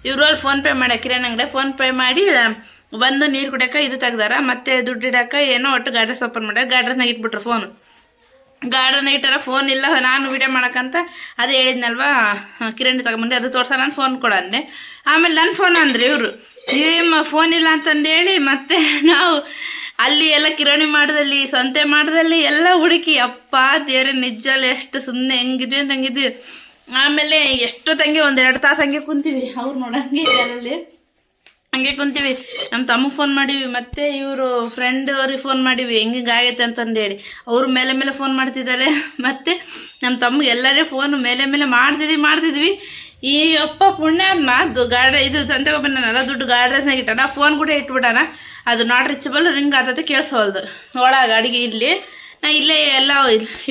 ಇವ್ರಲ್ಲಿ ಫೋನ್ ಫೋನ್ಪೇ ಮಾಡಿ ಕಿರಣ್ ಅಂಗಡಿ ಫೋನ್ಪೇ ಮಾಡಿ, ಬಂದು ನೀರು ಕುಡಿಯೋಕೆ ಇದು ತೆಗ್ದಾರ. ಮತ್ತೆ ದುಡ್ಡು ಇಡಕ ಏನೋ ಒಟ್ಟು ಗಾಡ್ರೆಸ್ ಓಪನ್ ಮಾಡ್ಯಾರ. ಗಾಡ್ರೆಸ್ನಾಗ ಇಟ್ಬಿಟ್ರು ಫೋನ್ ಗಾರ್ಡನ್ ಇಟ್ಟಾರ ಫೋನ್ ಇಲ್ಲ, ನಾನು ವಿಡಿಯೋ ಮಾಡೋಕ್ಕಂತ ಅದು ಹೇಳಿದ್ನಲ್ವಾ? ಕಿರಣ್ ತಗೊಂಬಂದೆ ಅದು ತೋರ್ಸ, ನಾನು ಫೋನ್ ಕೊಡಂದೆ ಆಮೇಲೆ ನನ್ನ ಫೋನ್ ಅಂದ್ರೆ ಇವರು. ನಿಮ್ಮ ಫೋನ್ ಇಲ್ಲ ಅಂತಂದೇಳಿ ಮತ್ತೆ ನಾವು ಅಲ್ಲಿ ಎಲ್ಲ ಕಿರಾಣಿ ಮಾಡ್ದಲ್ಲಿ ಸಂತೆ ಮಾಡ್ದಲ್ಲಿ ಎಲ್ಲ ಹುಡುಕಿ, ಅಪ್ಪ, ದೇವ್ರೆ ನಿಜಲ್ಲಿ ಎಷ್ಟು ಸುಮ್ಮನೆ ಹೆಂಗಿದ್ವಿ ಅಂತ ಹಂಗಿದ್ವಿ. ಆಮೇಲೆ ಎಷ್ಟೊತ್ತಂಗೆ ಎರಡು ತಾಸು ಹಂಗೆ ಕುಂತೀವಿ. ಅವ್ರು ನೋಡಂಗೆ ಅಲ್ಲಿ ಹಂಗೆ ಕುಂತೀವಿ. ನಮ್ಮ ತಮ್ಮ ಫೋನ್ ಮಾಡೀವಿ ಮತ್ತೆ ಇವರು ಫ್ರೆಂಡ್ ಅವ್ರಿಗೆ ಫೋನ್ ಮಾಡೀವಿ ಹೆಂಗೆ ಆಗೈತೆ? ಅಂತಂದೇಳಿ. ಅವ್ರ ಮೇಲೆ ಮೇಲೆ ಫೋನ್ ಮಾಡ್ತಿದ್ದಾರೆ ಮತ್ತೆ ನಮ್ಮ ತಮ್ಮಗೆ ಎಲ್ಲರೇ ಫೋನ್ ಮೇಲೆ ಮೇಲೆ ಮಾಡ್ತಿದ್ವಿ ಮಾಡ್ತಿದ್ವಿ. ಈ ಅಪ್ಪ ಪುಣ್ಯಾತ್ಮ ಅದು ಗಾಡ್ರೆ ಇದು ಸಂತೆಗೆ ಬಂದನಲ್ಲ ದುಡ್ಡು ಗಾಡ್ರೆಸ್ನಾಗ ಇಟ್ಟಾನ ಫೋನ್ ಕೂಡ ಇಟ್ಬಿಟ್ಟಾನ. ಅದು ನಾಟ್ ರಿಚಬಲ್ ರಿಂಗ್ ಆತತೆ ಕೇಳಿಸೋಲ್ದು ಒಳಗೆ ಅಡಿಗೆ ಇಲ್ಲಿ ನಾ ಇಲ್ಲೇ ಎಲ್ಲ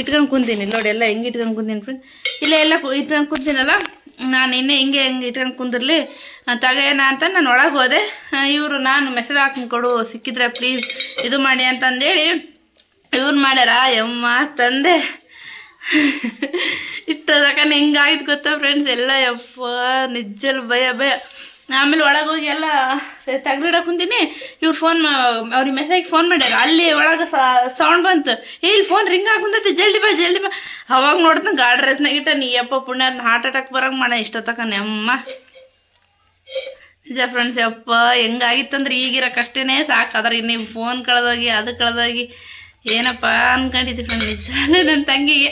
ಇಟ್ಕೊಂಡು ಕುಂತೀನಿ. ನೋಡಿ, ಎಲ್ಲ ಹೆಂಗೆ ಇಟ್ಕೊಂಡು ಕುಂತೀನಿ ಫ್ರೆಂಡ್ ಇಲ್ಲೇ ಎಲ್ಲ ಇಟ್ಕೊಂಡು ಕುಂತೀನಲ್ಲ? ನಾನು ಇನ್ನೇ ಹಿಂಗೆ ಹೆಂಗೆ ಇಟ್ಕೊಂಡು ಕುಂದಿರಲಿ? ತಗೋಣ ಅಂತ ನಾನು ಒಳಗೆ ಹೋದೆ. ಇವರು ನಾನು ಮೆಸೇಜ್ ಹಾಕ್ತೀನಿ ಕೊಡು, ಸಿಕ್ಕಿದ್ರೆ ಪ್ಲೀಸ್ ಇದು ಮಾಡಿ ಅಂತಂದೇಳಿ ಇವ್ರು ಮಾಡ್ಯಾರ. ಯಮ್ಮ ತಂದೆ. (laughs) ಇಷ್ಟದಕ್ಕ ಹೆಂಗಾಗಿತ್ತು ಗೊತ್ತಾ ಫ್ರೆಂಡ್ಸ್ ಎಲ್ಲ ಯಪ್ಪ ನಿಜ್ಜಲ್ ಭಯ ಭಯ. ಆಮೇಲೆ ಒಳಗೆ ಹೋಗಿ ಎಲ್ಲ ತೆಗ್ದಿಡಕ್ಕೆ ಕುಂತೀನಿ. ಇವ್ರು ಫೋನ್ ಅವ್ರಿಗೆ ಮೆಸೇಜ್ ಫೋನ್ ಮಾಡ್ಯಾರ. ಅಲ್ಲಿ ಒಳಗೆ ಸೌಂಡ್ ಬಂತು. ಇಲ್ಲಿ ಫೋನ್ ರಿಂಗ್ ಹಾಕುಂತೈತಿ ಜಲ್ದಿ ಬಾ ಜಲ್ದಿ ಬಾ. ಅವಾಗ ನೋಡ್ತಾನೆ ಗಾಡಿ ಇಟ್ಟ ನೀ ಯಪ್ಪ ಪುಣ್ಯ ಹಾರ್ಟ್ ಅಟ್ಯಾಕ್ ಬರಂಗೆ ಮಾಡ ಇಷ್ಟೊತ್ತಕನೆ ಅಮ್ಮ ನಿಜ ಫ್ರೆಂಡ್ಸ್ ಯಪ್ಪ, ಹೆಂಗಾಗಿತ್ತಂದ್ರೆ ಈಗಿರೋ ಕಷ್ಟನೇ ಸಾಕು. ಅದ್ರ ಇನ್ನು ಫೋನ್ ಕಳೆದೋಗಿ, ಅದು ಕಳೆದೋಗಿ ಏನಪ್ಪ ಅನ್ಕೊಂಡಿದ್ದೆ ಫ್ರೆಂಡ್ ನಿಜ ನನ್ನ ತಂಗಿಗೆ.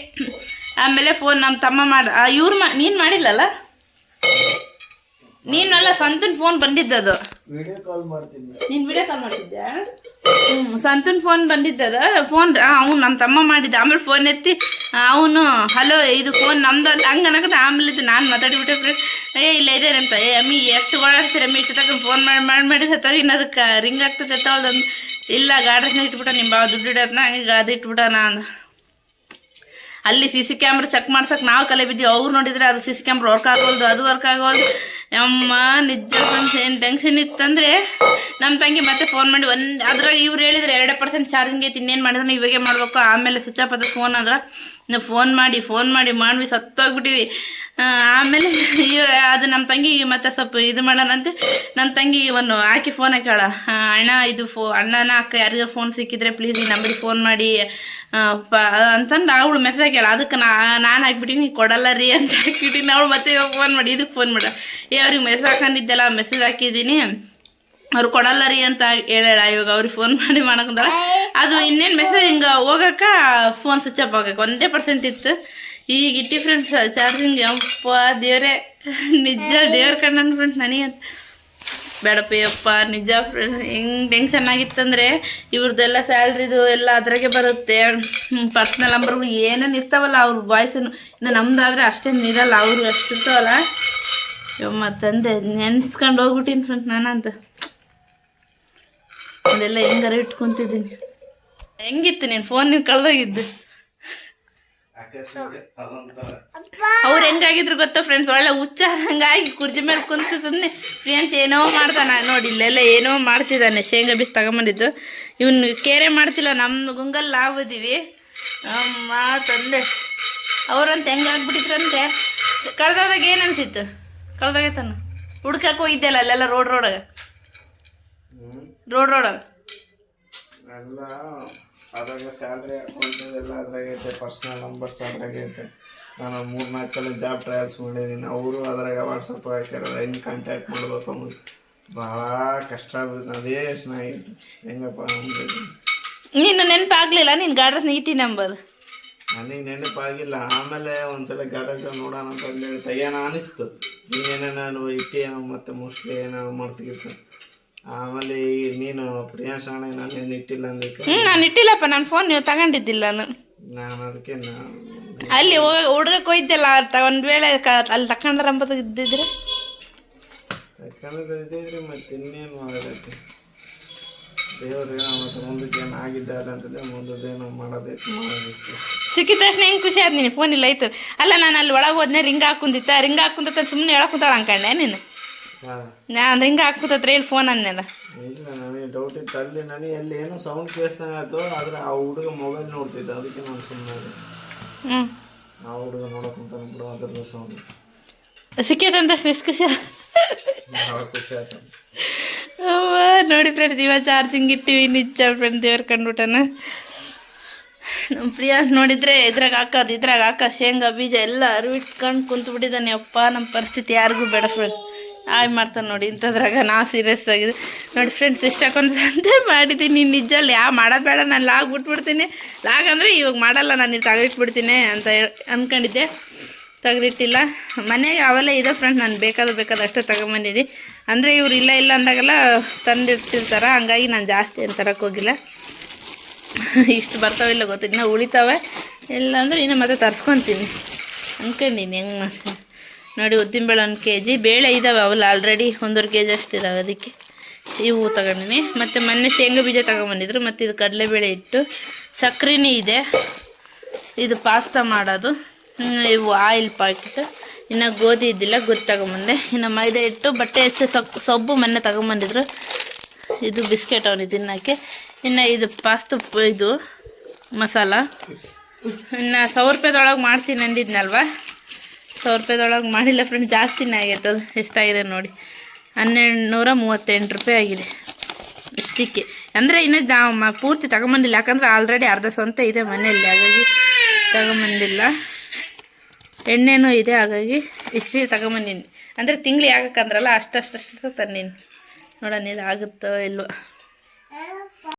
ಆಮೇಲೆ ಫೋನ್ ನಮ್ಮ ತಮ್ಮ ಮಾಡ ಇವ್ರು ಮಾ ನೀನು ಮಾಡಿಲ್ಲಲ್ಲ? ನೀನಲ್ಲ ಸಂತನ್ ಫೋನ್ ಬಂದಿದ್ದದು ವಿಡಿಯೋ ಕಾಲ್ ಮಾಡ್ತಿದ್ದೆ ನೀನು ವಿಡಿಯೋ ಕಾಲ್ ಮಾಡ್ತಿದ್ದೆ ಹ್ಞೂ ಸಂತನ್ ಫೋನ್ ಬಂದಿದ್ದದ ಫೋನ್ ಅವ್ನು ನಮ್ಮ ತಮ್ಮ ಮಾಡಿದ್ದ. ಆಮೇಲೆ ಫೋನ್ ಎತ್ತಿ ಅವನು ಹಲೋ ಇದು ಫೋನ್ ನಮ್ದು ಅಂತ ಹಂಗೆ ಅನ್ನಕತ್ತ ಆಮೇಲೆ ಇದು ನಾನು ಮಾತಾಡಿಬಿಟ್ಟೆ ಫ್ರೆಂಡ್ ಏ ಇಲ್ಲ ಇದೇನಂತ ಏ ಅಮ್ಮಿ ಎಷ್ಟು ಓಡಾಡ್ತೀರ ಅಮ್ಮಿ ಇಷ್ಟು ತಗೊಂಡು ಫೋನ್ ಮಾಡಿ ಮಾಡಿ ಮಾಡಿ ಸತ್ತೋಗಿ ಇನ್ನು ಅದಕ್ಕೆ ರಿಂಗ್ ಆಗ್ತದೆ ಸತ್ತವಲ್ದಂದು ಇಲ್ಲ ಗಾಡ್ರಸ್ನ ಇಟ್ಬಿಟ್ಟ ನಿಮ್ಮ ಬಾವ ದುಡ್ಡು ಇಡೋದನ್ನ ಹಂಗೆ ಅದು ಇಟ್ಬಿಟ್ಟಾನ ಅಂದ. ಅಲ್ಲಿ ಸಿ ಸಿ ಕ್ಯಾಮ್ರ ಚೆಕ್ ಮಾಡ್ಸಕ್ಕೆ ನಾವು ಕಲೆ ಬಿದ್ದೀವಿ. ಅವ್ರು ನೋಡಿದ್ರೆ ಅದು ಸಿ ಸಿ ಕ್ಯಾಮ್ರ ವರ್ಕ್ ಆಗೋದು ಅದು ವರ್ಕ್ ಆಗೋದು ಅಮ್ಮ ನಿಜ ಏನು ಟೆನ್ಷನ್ ಇತ್ತಂದರೆ ನಮ್ಮ ತಂಗಿ ಮತ್ತೆ ಫೋನ್ ಮಾಡಿ ಒಂದು ಅದ್ರಾಗ ಇವ್ರು ಹೇಳಿದ್ರೆ ಎರಡೇ ಪರ್ಸೆಂಟ್ ಚಾರ್ಜಿಂಗ್ ಐತಿ ಇನ್ನೇನು ಮಾಡಿದ್ರೆ ಇವಾಗೆ ಮಾಡಬೇಕು. ಆಮೇಲೆ ಸ್ವಿಚ್ ಆಫ್ ಅದ ಫೋನ್ ಅಂದ್ರೆ ಫೋನ್ ಮಾಡಿ ಫೋನ್ ಮಾಡಿ ಮಾಡಿ ಸತ್ತೋಗ್ಬಿಟ್ಟಿವಿ. ಆಮೇಲೆ ಅದು ನಮ್ಮ ತಂಗಿಗೆ ಮತ್ತೆ ಸ್ವಲ್ಪ ಇದು ಮಾಡೋಣಂತೆ. ನಮ್ಮ ತಂಗಿ ಒಂದು ಆಕಿ ಫೋನ್ ಹಾಕ್ಯಾಳ. ಅಣ್ಣ ಇದು ಫೋ, ಅಣ್ಣನ ಅಕ್ಕ ಯಾರಿಗಾರ ಫೋನ್ ಸಿಕ್ಕಿದ್ರೆ ಪ್ಲೀಸ್ ಈ ನಂಬರಿಗೆ ಫೋನ್ ಮಾಡಿ. ಪ, ಅಂತಂದು ಅವಳು ಮೆಸೇಜ್ ಹಾಕ್ಯಾಳ. ಅದಕ್ಕೆ ನಾ, ನಾನು ಹಾಕ್ಬಿಟ್ಟಿನಿ ಕೊಡಲ್ಲ ರೀ ಅಂತ ಹಾಕಿಬಿಟ್ಟಿನಿ. ಅವಳು ಮತ್ತೆ ಫೋನ್ ಮಾಡಿ, ಇದಕ್ಕೆ ಫೋನ್ ಮಾಡ. ಏ, ಅವ್ರಿಗೆ ಮೆಸೇಜ್ ಹಾಕೊಂಡಿದ್ದೆಲ್ಲ ಮೆಸೇಜ್ ಹಾಕಿದ್ದೀನಿ. ಅವ್ರು ಕೊಡಲ್ಲ ರೀ ಅಂತ ಹೇಳ ಇವಾಗ ಅವ್ರಿಗೆ ಫೋನ್ ಮಾಡಿ ಮಾಡಕಂತಾರ ಅದು ಇನ್ನೇನು ಮೆಸೇಜ್ ಹಿಂಗೆ ಹೋಗಕ್ಕ ಫೋನ್ ಸ್ವಿಚ್ ಆಫ್ ಆಗಕ್ಕೆ. ಒಂದೇ ಪರ್ಸೆಂಟ್ ಇತ್ತು. ಈಗ ಇಟ್ಟಿ ಫ್ರೆಂಡ್ಸ್ ಚಾರ್ಜಿಂಗ್ ಯಪ್ಪ ದೇವ್ರೆ. ನಿಜ ದೇವ್ರ ಫ್ರೆಂಡ್ಸ್ ನನಗೆ ಬೇಡಪ್ಪ, ಯಪ್ಪ, ನಿಜ ಫ್ರೆಂಡ್ಸ್ ಹೆಂಗೆ ಟೆನ್ಷನ್ ಆಗಿತ್ತಂದ್ರೆ ಇವ್ರದ್ದೆಲ್ಲ ಸ್ಯಾಲ್ರಿದು ಎಲ್ಲ ಅದ್ರಾಗೆ ಬರುತ್ತೆ. ಪರ್ಸ್ನಲ್ ನಂಬರ್ಗಳು ಏನೇನು ಇರ್ತಾವಲ್ಲ ಅವ್ರ ವಾಯ್ಸ್ ಇನ್ನು ನಮ್ದಾದ್ರೆ ಅಷ್ಟೇನು ಇರಲ್ಲ ಅವ್ರಿಗೆ ಅಷ್ಟು ಇರ್ತಾವಲ್ಲ ತಂದೆ ನೆನ್ಸ್ಕೊಂಡು ಹೋಗ್ಬಿಟ್ಟಿನಿ ಫ್ರೆಂಡ್ಸ್ ನಾನಂತ. ಅಲ್ಲೆಲ್ಲ ಹೆಂಗಾರ ಇಟ್ಕೊಂತಿದ್ದೀನಿ ಹೆಂಗಿತ್ತು ನೀನು ಫೋನ್ ನೀವು ಕಳ್ದೋಗಿದ್ದು ಅವ್ರು ಹೆಂಗಾಗಿದ್ರು ಗೊತ್ತಾ ಫ್ರೆಂಡ್ಸ್ ಒಳ್ಳೆ ಹುಚ್ಚ ಹಂಗಾಗಿ ಕುರ್ಜಿ ಮೇಲೆ ಕುಂತು ಸುಮ್ಮನೆ ಫ್ರೆಂಡ್ಸ್ ಏನೋ ಮಾಡ್ತಾನ. ನೋಡಿ ಇಲ್ಲೆಲ್ಲ ಏನೋ ಮಾಡ್ತಿದ್ದಾನೆ. ಶೇಂಗಾ ಬೀಸ್ ತಗೊಂಬಂದಿದ್ದು. ಇವನು ಕೇರೆ ಮಾಡ್ತಿಲ್ಲ. ನಮ್ಮ ಗುಂಗಲ್ ನಾವು ಇದೀವಿ ಅಮ್ಮ ತಂದೆ. ಅವ್ರಂತ ಹೆಂಗಾಗ್ಬಿಟ್ಟಿದ್ರಂತೆ? ಕಳ್ದೋದಾಗ ಏನು ಅನ್ಸಿತ್ತು? ತಾನು. ಹುಡ್ಕಕ್ಕೆ ಹೋಗಿದ್ದೆಲ್ಲ ಅಲ್ಲೆಲ್ಲ ರೋಡ್ ರೋಡಾಗ ರೋಡ್ ರೋಡಾಗ ಅದ್ರಾಗ ಸ್ಯಾಲ್ರಿ ಅಕೌಂಟ್ ಎಲ್ಲ ಅದ್ರಾಗೈತೆ ಪರ್ಸ್ನಲ್ ನಂಬರ್ಸ್ ಅದ್ರಾಗೈತೆ. ನಾನು ಮೂರು ನಾಲ್ಕಲ್ಲಿ ಜಾಬ್ ಟ್ರಯಲ್ಸ್ ಮಾಡಿದ್ದೀನಿ. ಅವರು ಅದ್ರಾಗ ವಾಟ್ಸಪ್ ಹಾಕ್ಯಾರ ಹೆಂಗೆ ಕಾಂಟ್ಯಾಕ್ಟ್ ಮಾಡ್ಬೇಕು ಅನ್ನೋದು ಭಾಳ ಕಷ್ಟ ಆಗ್ಬಿಟ್ಟು ಅದೇ ಚೆನ್ನಾಗಿತ್ತು ಹೆಂಗಪ್ಪ ಅಂದ್ಬಿಟ್ಟು ನೀನು ನೆನಪಾಗ್ಲಿಲ್ಲ? ನಿನ್ನ ಗಾಡ್ರಸ್ ನೀಟಿ ನಂಬರ್ ನನಗೆ ನೆನಪಾಗಿಲ್ಲ. ಆಮೇಲೆ ಒಂದ್ಸಲ ಗಾಡಜ್ ನೋಡೋಣ ಅಂತ ಹೇಳಿ ತೆಗಿಯೋಣ ಅನಿಸ್ತು ನೀನೇನೋ ನಾನು ಇಟ್ಟಿ ಏನೋ ಮತ್ತೆ ಮೋಸ್ಟ್ಲಿ ಏನೋ ಮಾಡ್ತಿತ್ತು ಆಮೇಲೆ ಈ ನೀನು ಪ್ರಿಯಾಂಶ ನಾನು ಏನು ಇಟ್ಟಿಲ್ಲ ಅಂದಕ್ಕೆ ಹ್ಞೂ ನಾನು ಇಟ್ಟಿಲ್ಲಪ್ಪ ನನ್ನ ಫೋನ್ ನೀವು ತಗೊಂಡಿದ್ದಿಲ್ಲ ನಾನು. ನಾನು ಅದಕ್ಕೆ ನಾನು ಅಲ್ಲಿ ಹುಡ್ಗಕ್ಕೆ ಹೋಯ್ತಲ್ಲ ಒಂದು ವೇಳೆ ಕ ಅಲ್ಲಿ ತಕೊಂಡ್ರ ಅಂಬದು ಇದ್ದಿದ್ರೆ ಯಾಕಂದ್ರೆ ಇದ್ದಿದ್ರಿ ಮತ್ತೆ ಇನ್ನೇನು ಮಾಡೋದೈತಿ ದೇವ್ರೇನೋ ಮತ್ತೆ ಮುಂದಕ್ಕೆ ಏನು ಆಗಿದ್ದಾರೆ ಅಂತಂದ್ರೆ ಮುಂದದ್ದೇನೋ ಮಾಡೋದೈತಿ ಮಾಡೋದೈತಿ ಸಿಕ್ಕಿದ ತಕ್ಷಣ ಹೆಂಗೆ ಖುಷಿ ಆದ್ ನೀನು? ಫೋನ್ ಇಲ್ಲ ಆಯ್ತು. ಅಲ್ಲ ನಾನು ಅಲ್ಲಿ ಒಳಗೆ ಹೋದ್ನೆ ರಿಂಗ್ ಹಾಕುಂದಿತ್ತ ರಿಂಗ್ ಹಾಕೊಂತ ಸುಮ್ಮನೆ ಹೇಳಕ್ ಕುಂತಾಳ ಅನ್ಕಂಡೆ ನೀನು? ಹಾಂ. ನಾನು ಹಿಂಗೆ ಹಾಕುತ್ತತ್ರ ಇಲ್ಲಿ ಫೋನ್ ಅನ್ನೆಲ್ಲ ಇಲ್ಲ ನನಗೆ ಡೌಟ್ ಇತ್ತು. ಅಲ್ಲಿ ನನಗೆ ಅಲ್ಲಿ ಏನೋ ಸೌಂಡ್ ಕೇಳಿಸ್ದಂಗೆ ಆಯ್ತು ಆದ್ರೆ ಆ ಹುಡುಗ ಮೊಬೈಲ್ ನೋಡ್ತಿದ್ದ ಅದಕ್ಕೆ ನಾನು ಸುಮ್ಮನೆ ಹ್ಞೂ ಆ ಹುಡುಗ ನೋಡಕ್ಕಂತ ಬಿಡು ಅದ್ರದ್ದು ಸೌಂಡ್ ಸಿಕ್ಕಿದಂತ ಎಷ್ಟು ಖುಷಿ ಖುಷಿ ಆಯ್ತು. ನೋಡಿ ಫ್ರೆಂಡ್ ಇವಾಗ ಚಾರ್ಜಿಂಗ್ ಇಟ್ಟಿವಿ ನಿಜ ಫ್ರೆಂಡ್ ದೇವ್ರ ಕಂಡುಬಿಟ್ಟನ. ನಮ್ಮ ಪ್ರಿಯಾ ನೋಡಿದ್ರೆ ಇದ್ರಾಗ ಹಾಕೋದು ಇದ್ರಾಗ ಹಾಕೋ ಶೇಂಗಾ ಬೀಜ ಎಲ್ಲ ಅರಿವಿಟ್ಕೊಂಡು ಕುಂತು ಬಿಟ್ಟಿದ್ದಾನೆ ಅಪ್ಪ ನಮ್ಮ ಪರಿಸ್ಥಿತಿ ಯಾರಿಗೂ ಬೇಡ ಫ್ರೆಂಡ್ ಆಯ್ ಮಾಡ್ತಾನೆ ನೋಡಿ, ಇಂಥದ್ರಾಗ ನಾ ಸೀರಿಯಸ್ ಆಗಿದೆ. ನೋಡಿ ಫ್ರೆಂಡ್ಸ್ ಇಷ್ಟಕ್ಕೊಂದು ಸಂತೆ ಮಾಡಿದ್ದೀನಿ. ನಿಜಲ್ಲಿ ಯಾವ ಮಾಡೋದು ಬೇಡ ನಾನು ಲಾಗ್ ಬಿಟ್ಬಿಡ್ತೀನಿ. ಲಾಗ್ ಅಂದರೆ ಇವಾಗ ಮಾಡಲ್ಲ, ನಾನು ತೆಗೆದಿಟ್ಬಿಡ್ತೀನಿ ಅಂತ ಅಂದ್ಕೊಂಡಿದ್ದೆ ತೆಗ್ದಿಟ್ಟಿಲ್ಲ. ಮನೆಗೆ ಅವೆಲ್ಲ ಇದೆ ಫ್ರೆಂಡ್ಸ್ ನಾನು ಬೇಕಾದ ಬೇಕಾದಷ್ಟು ತಗೊಂಬಂದಿದ್ದೆ ಅಂದರೆ ಇವ್ರು ಇಲ್ಲ ಇಲ್ಲ ಅಂದಾಗೆಲ್ಲ ತಂದಿರ್ತಿರ್ತಾರೆ ಹಂಗಾಗಿ ನಾನು ಜಾಸ್ತಿ ಏನು ತರಕ್ಕೆ ಹೋಗಿಲ್ಲ. ಇಷ್ಟು ಬರ್ತಾವಿಲ್ಲ ಗೊತ್ತಿಲ್ಲ. ಉಳಿತಾವೆ. ಇಲ್ಲ ಅಂದರೆ ಇನ್ನು ಮತ್ತೆ ತರ್ಸ್ಕೊತೀನಿ. ಅಂದ್ಕೊಂಡಿನಿ ಹೆಂಗೆ ಮಾಡ್ತೀನಿ. ನೋಡಿ ಉದ್ದಿನಬೇಳೆ ಒಂದು ಕೆ ಜಿ ಬೇಳೆ ಇದ್ದಾವೆ ಅವಲ್ಲ ಆಲ್ರೆಡಿ ಒಂದೂವರೆ ಕೆ ಜಿ ಅಷ್ಟು ಇದ್ದಾವೆ ಅದಕ್ಕೆ. ಇವು ತಗೊಂಡಿನಿ. ಮತ್ತು ಮೊನ್ನೆ ಶೇಂಗಾ ಬೀಜ ತಗೊಂಬಂದಿದ್ರು. ಮತ್ತು ಇದು ಕಡಲೆಬೇಳೆ ಇಟ್ಟು ಸಕ್ಕರೆನೇ ಇದೆ. ಇದು ಪಾಸ್ತಾ ಮಾಡೋದು. ಇವು ಆಯಿಲ್ ಪ್ಯಾಕೆಟ್ ಇನ್ನು ಗೋಧಿ ಇದ್ದಿಲ್ಲ ಗೋಧಿ ತಗೊಂಬಂದೆ. ಇನ್ನು ಮೈದಾ ಹಿಟ್ಟು, ಬಟ್ಟೆ ಹೆಚ್ಚು ಸೊಪ್ಪು ಸೊಪ್ಪು ಮೊನ್ನೆ ತಗೊಂಬಂದಿದ್ರು. ಇದು ಬಿಸ್ಕೆಟ್ ಅವನು ತಿನ್ನೋಕ್ಕೆ. ಇನ್ನು ಇದು ಪಾಸ್ತಾ ಇದು ಮಸಾಲ. ಇನ್ನು ಸಾವಿರ ರೂಪಾಯಿದೊಳಗೆ ಮಾಡ್ತೀನಿ ಅಂದಿದ್ನಲ್ವ? ಸಾವಿರ ರೂಪಾಯಿದೊಳಗೆ ಮಾಡಿಲ್ಲ ಫ್ರೆಂಡ್ ಜಾಸ್ತಿನೇ ಆಗೈತೆ ಅದು. ಎಷ್ಟಾಗಿದೆ ನೋಡಿ. ಹನ್ನೆರಡು ನೂರ ಮೂವತ್ತೆಂಟು ರೂಪಾಯಿ ಆಗಿದೆ. ಇಷ್ಟಕ್ಕೆ. ಅಂದರೆ ಇನ್ನೂ ಜಾ ಪೂರ್ತಿ ತಗೊಂಬಂದಿಲ್ಲ. ಯಾಕಂದ್ರೆ ಆಲ್ರೆಡಿ ಅರ್ಧ ಸ್ವಂತ ಇದೆ ಮನೆಯಲ್ಲಿ. ಹಾಗಾಗಿ ತಗೊಂಬಂದಿಲ್ಲ. ಎಣ್ಣೆನೂ ಇದೆ. ಹಾಗಾಗಿ ಇಷ್ಟೇ ತಗೊಂಬಂದಿನಿ. ಅಂದರೆ ತಿಂಗ್ಳು ಯಾಕಂದ್ರಲ್ಲ ಅಷ್ಟು ತಂದೀನಿ ನೋಡೋಣ ಇದು ಆಗುತ್ತೋ ಇಲ್ವೋ.